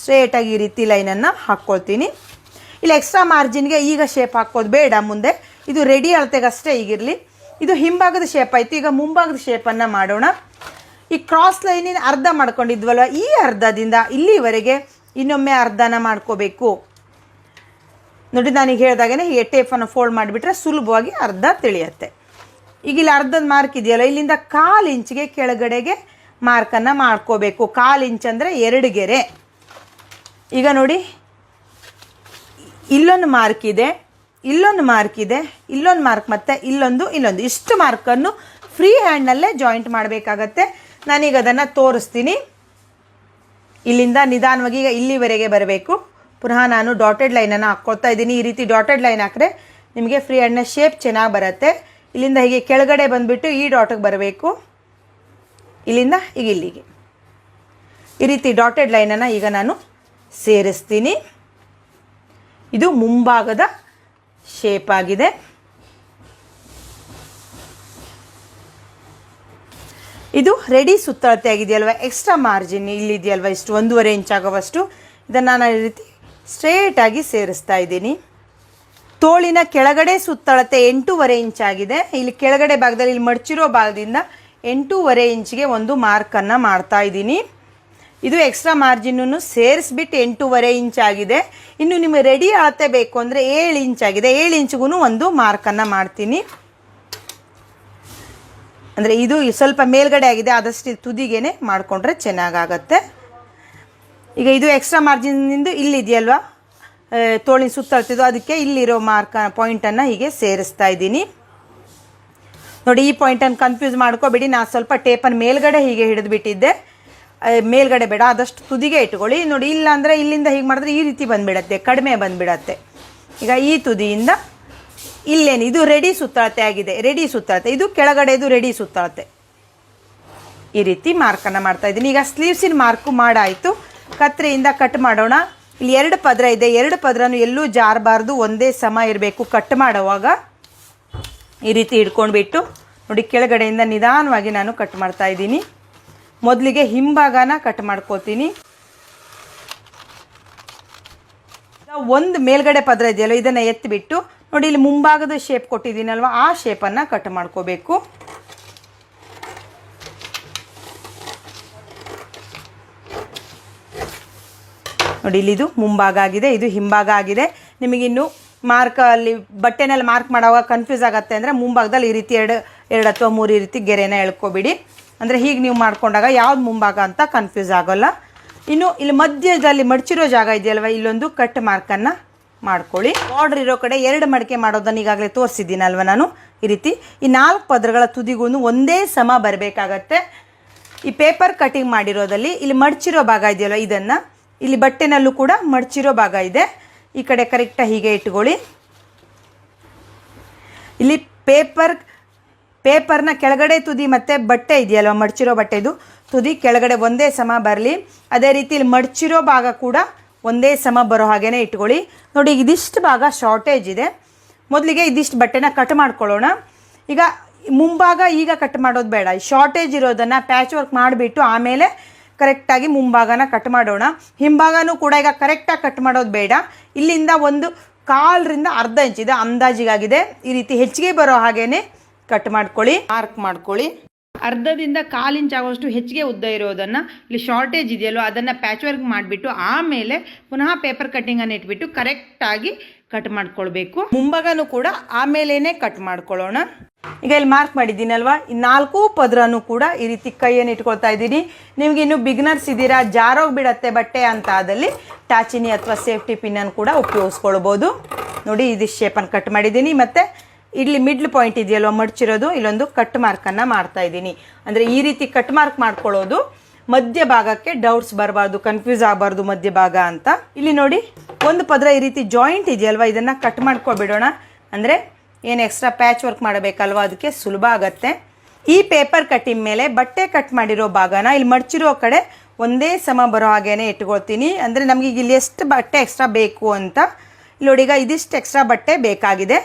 ಸ್ಟ್ರೇಟಾಗಿ ಈ ರೀತಿ ಲೈನನ್ನು ಹಾಕ್ಕೊಳ್ತೀನಿ. ಇಲ್ಲಿ ಎಕ್ಸ್ಟ್ರಾ ಮಾರ್ಜಿನ್ಗೆ ಈಗ ಶೇಪ್ ಹಾಕೋದು ಬೇಡ, ಮುಂದೆ ಇದು ರೆಡಿ ಅಳತೆಗಷ್ಟೇ ಈಗಿರಲಿ. ಇದು ಹಿಂಭಾಗದ ಶೇಪ್ ಆಯಿತು. ಈಗ ಮುಂಭಾಗದ ಶೇಪನ್ನು ಮಾಡೋಣ. ಈ ಕ್ರಾಸ್ ಲೈನಿನ ಅರ್ಧ ಮಾಡ್ಕೊಂಡಿದ್ವಲ್ವ? ಈ ಅರ್ಧದಿಂದ ಇಲ್ಲಿವರೆಗೆ ಇನ್ನೊಮ್ಮೆ ಅರ್ಧನ ಮಾಡ್ಕೋಬೇಕು. ನೋಡಿ ನಾನೀಗ ಹೇಳಿದಾಗೇ ಹೀಗೆ ಟೇಪನ್ನು ಫೋಲ್ಡ್ ಮಾಡಿಬಿಟ್ರೆ ಸುಲಭವಾಗಿ ಅರ್ಧ ತಿಳಿಯುತ್ತೆ. ಈಗ ಇಲ್ಲಿ ಅರ್ಧದ ಮಾರ್ಕ್ ಇದೆಯಲ್ಲ, ಇಲ್ಲಿಂದ ಕಾಲು ಇಂಚಿಗೆ ಕೆಳಗಡೆಗೆ ಮಾರ್ಕನ್ನು ಮಾಡ್ಕೋಬೇಕು. ಕಾಲು ಇಂಚ್ ಅಂದರೆ ಎರಡು ಗೆರೆ. ಈಗ ನೋಡಿ, ಇಲ್ಲೊಂದು ಮಾರ್ಕ್ ಇದೆ. ಇಲ್ಲೊಂದು ಮಾರ್ಕ್ ಇದೆ, ಇಲ್ಲೊಂದು ಮಾರ್ಕ್ ಮತ್ತು, ಇಲ್ಲೊಂದು ಇಲ್ಲೊಂದು ಇಷ್ಟು ಮಾರ್ಕನ್ನು ಫ್ರೀ ಹ್ಯಾಂಡ್ನಲ್ಲೇ ಜಾಯಿಂಟ್ ಮಾಡಬೇಕಾಗತ್ತೆ. ನಾನೀಗ ಅದನ್ನು ತೋರಿಸ್ತೀನಿ. ಇಲ್ಲಿಂದ ನಿಧಾನವಾಗಿ ಈಗ ಇಲ್ಲಿವರೆಗೆ ಬರಬೇಕು. ಪುನಃ ನಾನು ಡಾಟೆಡ್ ಲೈನನ್ನು ಹಾಕ್ಕೊಳ್ತಾ ಇದ್ದೀನಿ. ಈ ರೀತಿ ಡಾಟೆಡ್ ಲೈನ್ ಹಾಕಿದ್ರೆ ನಿಮಗೆ ಫ್ರೀ ಹ್ಯಾಂಡ್ನ ಶೇಪ್ ಚೆನ್ನಾಗಿ ಬರುತ್ತೆ. ಇಲ್ಲಿಂದ ಹೀಗೆ ಕೆಳಗಡೆ ಬಂದುಬಿಟ್ಟು ಈ ಡಾಟಿಗೆ ಬರಬೇಕು. ಇಲ್ಲಿಂದ ಈಗ ಇಲ್ಲಿಗೆ. ಈ ರೀತಿ ಡಾಟೆಡ್ ಲೈನನ್ನು ಈಗ ನಾನು ಸೇರಿಸ್ತೀನಿ. ಇದು ಮುಂಭಾಗದ ಶೇಪ್ ಆಗಿದೆ. ಇದು ರೆಡಿ ಸುತ್ತಳತೆ ಆಗಿದೆಯಲ್ವ? Extra margin ಇಲ್ಲಿದೆಯಲ್ವ? ಇಷ್ಟು ಒಂದೂವರೆ ಇಂಚ್ ಆಗುವಷ್ಟು. ಇದನ್ನು ನಾನು ಈ ರೀತಿ ಸ್ಟ್ರೇಟಾಗಿ ಸೇರಿಸ್ತಾ ಇದ್ದೀನಿ. ತೋಳಿನ ಕೆಳಗಡೆ ಸುತ್ತಳತೆ ಎಂಟೂವರೆ ಇಂಚ್ ಆಗಿದೆ. ಇಲ್ಲಿ ಕೆಳಗಡೆ ಭಾಗದಲ್ಲಿ ಇಲ್ಲಿ ಮಡಚಿರೋ ಭಾಗದಿಂದ ಎಂಟೂವರೆ ಇಂಚ್ಗೆ ಒಂದು ಮಾರ್ಕನ್ನು ಮಾಡ್ತಾ ಇದ್ದೀನಿ. ಇದು ಎಕ್ಸ್ಟ್ರಾ ಮಾರ್ಜಿನ್ನು ಸೇರಿಸ್ಬಿಟ್ಟು ಎಂಟೂವರೆ ಇಂಚ್ ಆಗಿದೆ. ಇನ್ನು ನಿಮಗೆ ರೆಡಿ ಅಳತೆ ಬೇಕು ಅಂದರೆ ಏಳು ಇಂಚ್ ಆಗಿದೆ. ಏಳು ಇಂಚ್ಗೂ ಒಂದು ಮಾರ್ಕನ್ನು ಮಾಡ್ತೀನಿ. ಅಂದರೆ ಇದು ಸ್ವಲ್ಪ ಮೇಲ್ಗಡೆ ಆಗಿದೆ, ಆದಷ್ಟು ತುದಿಗೆನೆ ಮಾಡಿಕೊಂಡ್ರೆ ಚೆನ್ನಾಗಾಗತ್ತೆ. ಈಗ ಇದು ಎಕ್ಸ್ಟ್ರಾ ಮಾರ್ಜಿನ್ನಿಂದ ಇಲ್ಲಿದೆಯಲ್ವಾ? ತೋಳಿನ ಸುತ್ತಳ್ತಿದ್ದು ಅದಕ್ಕೆ ಇಲ್ಲಿರೋ ಮಾರ್ಕ ಪಾಯಿಂಟನ್ನು ಹೀಗೆ ಸೇರಿಸ್ತಾ ಇದ್ದೀನಿ. ನೋಡಿ, ಈ ಪಾಯಿಂಟನ್ನು ಕನ್ಫ್ಯೂಸ್ ಮಾಡ್ಕೋಬೇಡಿ. ನಾನು ಸ್ವಲ್ಪ ಟೇಪನ್ನು ಮೇಲ್ಗಡೆ ಹೀಗೆ ಹಿಡಿದುಬಿಟ್ಟಿದ್ದೆ. ಮೇಲ್ಗಡೆ ಬೇಡ, ಆದಷ್ಟು ತುದಿಗೆ ಇಟ್ಕೊಳ್ಳಿ. ನೋಡಿ ಇಲ್ಲ ಅಂದರೆ ಇಲ್ಲಿಂದ ಹೀಗೆ ಮಾಡಿದ್ರೆ ಈ ರೀತಿ ಬಂದುಬಿಡತ್ತೆ, ಕಡಿಮೆ ಬಂದುಬಿಡತ್ತೆ. ಈಗ ಈ ತುದಿಯಿಂದ ಇಲ್ಲೇನು, ಇದು ರೆಡಿ ಸುತ್ತಳತೆ ಆಗಿದೆ ರೆಡಿ ಸುತ್ತಳತೆ. ಇದು ಕೆಳಗಡೆದು ರೆಡಿ ಸುತ್ತಳತೆ. ಈ ರೀತಿ ಮಾರ್ಕನ್ನು ಮಾಡ್ತಾ ಇದ್ದೀನಿ. ಈಗ ಸ್ಲೀವ್ಸಿನ ಮಾರ್ಕು ಮಾಡಾಯಿತು. ಕತ್ರಿಯಿಂದ ಕಟ್ ಮಾಡೋಣ. ಇಲ್ಲಿ ಎರಡು ಪದರ ಇದೆ. ಎರಡು ಪದರನು ಎಲ್ಲೂ ಜಾರಬಾರ್ದು, ಒಂದೇ ಸಮ ಇರಬೇಕು. ಕಟ್ ಮಾಡುವಾಗ ಈ ರೀತಿ ಹಿಡ್ಕೊಂಡ್ಬಿಟ್ಟು, ನೋಡಿ, ಕೆಳಗಡೆಯಿಂದ ನಿಧಾನವಾಗಿ ನಾನು ಕಟ್ ಮಾಡ್ತಾ ಇದ್ದೀನಿ. ಮೊದಲಿಗೆ ಹಿಂಭಾಗನ ಕಟ್ ಮಾಡ್ಕೋತೀನಿ ಒಂದು ಮೇಲ್ಗಡೆ ಪದರ ಇದೆಯಲ್ಲ, ಇದನ್ನು ಎತ್ತಿಬಿಟ್ಟು ನೋಡಿ, ಇಲ್ಲಿ ಮುಂಭಾಗದ ಶೇಪ್ ಕೊಟ್ಟಿದ್ದೀನಲ್ವ, ಆ ಶೇಪನ್ನು ಕಟ್ ಮಾಡ್ಕೋಬೇಕು. ನೋಡಿ ಇಲ್ಲಿ ಇದು ಮುಂಭಾಗ ಆಗಿದೆ, ಇದು ಹಿಂಭಾಗ ಆಗಿದೆ. ನಿಮಗಿನ್ನು ಮಾರ್ಕ್ ಅಲ್ಲಿ ಬಟ್ಟೆನಲ್ಲಿ ಮಾರ್ಕ್ ಮಾಡುವಾಗ ಕನ್ಫ್ಯೂಸ್ ಆಗುತ್ತೆ ಅಂದರೆ ಮುಂಭಾಗದಲ್ಲಿ ಈ ರೀತಿ ಎರಡು ಎರಡು ಅಥವಾ ಮೂರು ಈ ರೀತಿ ಗೆರೆನ ಎಳ್ಕೊಬಿಡಿ. ಅಂದರೆ ಹೀಗೆ ನೀವು ಮಾಡ್ಕೊಂಡಾಗ ಯಾವ್ದು ಮುಂಭಾಗ ಅಂತ ಕನ್ಫ್ಯೂಸ್ ಆಗೋಲ್ಲ. ಇನ್ನು ಇಲ್ಲಿ ಮಧ್ಯದಲ್ಲಿ ಮಡಚಿರೋ ಜಾಗ ಇದೆಯಲ್ವ? ಇಲ್ಲೊಂದು ಕಟ್ ಮಾರ್ಕನ್ನು ಮಾಡ್ಕೊಳ್ಳಿ. ಬಾರ್ಡ್ರ್ ಇರೋ ಕಡೆ ಎರಡು ಮಡಿಕೆ ಮಾಡೋದನ್ನು ಈಗಾಗಲೇ ತೋರಿಸಿದ್ದೀನಲ್ವ ನಾನು? ಈ ರೀತಿ. ಈ ನಾಲ್ಕು ಪದರಗಳ ತುದಿಗೂ ಒಂದೇ ಸಮ ಬರಬೇಕಾಗತ್ತೆ. ಈ ಪೇಪರ್ ಕಟಿಂಗ್ ಮಾಡಿರೋದಲ್ಲಿ ಇಲ್ಲಿ ಮಡಚಿರೋ ಭಾಗ ಇದೆಯಲ್ಲ ಇದನ್ನು? ಇಲ್ಲಿ ಬಟ್ಟೆನಲ್ಲೂ ಕೂಡ ಮಡಚಿರೋ ಭಾಗ ಇದೆ. ಈ ಕಡೆ ಕರೆಕ್ಟಾಗಿ ಹೀಗೆ ಇಟ್ಕೊಳ್ಳಿ. ಇಲ್ಲಿ ಪೇಪರ್ ಪೇಪರ್ನ ಕೆಳಗಡೆ ತುದಿ ಮತ್ತು ಬಟ್ಟೆ ಇದೆಯಲ್ವ? ಮಡಚಿರೋ ಬಟ್ಟೆದು ತುದಿ ಕೆಳಗಡೆ ಒಂದೇ ಸಮ ಬರಲಿ. ಅದೇ ರೀತಿ ಇಲ್ಲಿ ಮಡಚಿರೋ ಭಾಗ ಕೂಡ ಒಂದೇ ಸಮ ಬರೋ ಹಾಗೆಯೇ ಇಟ್ಕೊಳ್ಳಿ. ನೋಡಿ, ಇದಿಷ್ಟು ಭಾಗ ಶಾರ್ಟೇಜ್ ಇದೆ. ಮೊದಲಿಗೆ ಇದಿಷ್ಟು ಬಟ್ಟೆನ ಕಟ್ ಮಾಡ್ಕೊಳ್ಳೋಣ. ಈಗ ಮುಂಭಾಗ ಈಗ ಕಟ್ ಮಾಡೋದು ಬೇಡ. ಶಾರ್ಟೇಜ್ ಇರೋದನ್ನು ಪ್ಯಾಚ್ ವರ್ಕ್ ಮಾಡಿಬಿಟ್ಟು ಆಮೇಲೆ ಕರೆಕ್ಟಾಗಿ ಮುಂಭಾಗನ ಕಟ್ ಮಾಡೋಣ. ಹಿಂಭಾಗನೂ ಕೂಡ ಈಗ ಕರೆಕ್ಟಾಗಿ ಕಟ್ ಮಾಡೋದು ಬೇಡ. ಇಲ್ಲಿಂದ ಒಂದು ಕಾಲರಿಂದ ಅರ್ಧ ಇಂಚಿದೆ ಅಂದಾಜಿಗಾಗಿದೆ. ಈ ರೀತಿ ಹೆಚ್ಚಿಗೆ ಬರೋ ಹಾಗೇನೆ ಕಟ್ ಮಾಡ್ಕೊಳ್ಳಿ. ಮಾರ್ಕ್ ಮಾಡ್ಕೊಳ್ಳಿ. ಅರ್ಧದಿಂದ ಕಾಲು ಇಂಚ್ ಆಗೋಷ್ಟು ಹೆಚ್ಚಿಗೆ ಉದ್ದ ಇರೋದನ್ನು ಇಲ್ಲಿ ಶಾರ್ಟೇಜ್ ಇದೆಯಲ್ಲೋ ಅದನ್ನು ಪ್ಯಾಚ್ ವರ್ಕ್ ಮಾಡಿಬಿಟ್ಟು ಆಮೇಲೆ ಪುನಃ ಪೇಪರ್ ಕಟ್ಟಿಂಗನ್ನು ಇಟ್ಬಿಟ್ಟು ಕರೆಕ್ಟಾಗಿ ಕಟ್ ಮಾಡ್ಕೊಳ್ಬೇಕು. ಮುಂಭಾಗನೂ ಕೂಡ ಆಮೇಲೇನೆ ಕಟ್ ಮಾಡ್ಕೊಳ್ಳೋಣ. ಈಗ ಇಲ್ಲಿ ಮಾರ್ಕ್ ಮಾಡಿದ್ದೀನಲ್ವಾ? ಈ ನಾಲ್ಕು ಪದ್ರನೂ ಕೂಡ ಈ ರೀತಿ ಕೈಯನ್ನು ಇಟ್ಕೊಳ್ತಾ ಇದ್ದೀನಿ. ನಿಮ್ಗೆ ಇನ್ನು ಬಿಗ್ನರ್ಸ್ ಇದ್ದೀರಾ ಜಾರೋಗಿ ಬಿಡತ್ತೆ ಬಟ್ಟೆ ಅಂತ ಆದಲ್ಲಿ ಟಾಚಿನಿ ಅಥವಾ ಸೇಫ್ಟಿ ಪಿನ್ನನ್ನು ಕೂಡ ಉಪಯೋಗಿಸ್ಕೊಳ್ಬೋದು. ನೋಡಿ ಇದಿಷ್ಟು ಶೇಪನ್ನು ಕಟ್ ಮಾಡಿದ್ದೀನಿ. ಮತ್ತು ಇಲ್ಲಿ ಮಿಡ್ಲ್ ಪಾಯಿಂಟ್ ಇದೆಯಲ್ವ? ಮಡ್ಚಿರೋದು, ಇಲ್ಲೊಂದು ಕಟ್ ಮಾರ್ಕನ್ನು ಮಾಡ್ತಾ ಇದ್ದೀನಿ. ಅಂದರೆ ಈ ರೀತಿ ಕಟ್ ಮಾರ್ಕ್ ಮಾಡ್ಕೊಳ್ಳೋದು ಮಧ್ಯ ಭಾಗಕ್ಕೆ ಡೌಟ್ಸ್ ಬರಬಾರ್ದು ಕನ್ಫ್ಯೂಸ್ ಆಗಬಾರ್ದು ಮಧ್ಯ ಭಾಗ ಅಂತ. ಇಲ್ಲಿ ನೋಡಿ, ಒಂದು ಪದರ ಈ ರೀತಿ ಜಾಯಿಂಟ್ ಇದೆಯಲ್ವ? ಇದನ್ನು ಕಟ್ ಮಾಡ್ಕೊಬಿಡೋಣ. ಅಂದರೆ ಏನು ಎಕ್ಸ್ಟ್ರಾ ಪ್ಯಾಚ್ ವರ್ಕ್ ಮಾಡಬೇಕಲ್ವ? ಅದಕ್ಕೆ ಸುಲಭ ಆಗತ್ತೆ. ಈ ಪೇಪರ್ ಕಟ್ಟಿಂಗ್ ಮೇಲೆ ಬಟ್ಟೆ ಕಟ್ ಮಾಡಿರೋ ಭಾಗನ ಇಲ್ಲಿ ಮಡ್ಚಿರೋ ಕಡೆ ಒಂದೇ ಸಮ ಬರೋ ಹಾಗೇನೆ ಇಟ್ಕೊಳ್ತೀನಿ. ಅಂದರೆ ನಮಗೆ ಇಲ್ಲಿ ಎಷ್ಟು ಬಟ್ಟೆ ಎಕ್ಸ್ಟ್ರಾ ಬೇಕು ಅಂತ. ಇಲ್ಲಿ ನೋಡಿ, ಈಗ ಇದಿಷ್ಟು ಎಕ್ಸ್ಟ್ರಾ ಬಟ್ಟೆ ಬೇಕಾಗಿದೆ.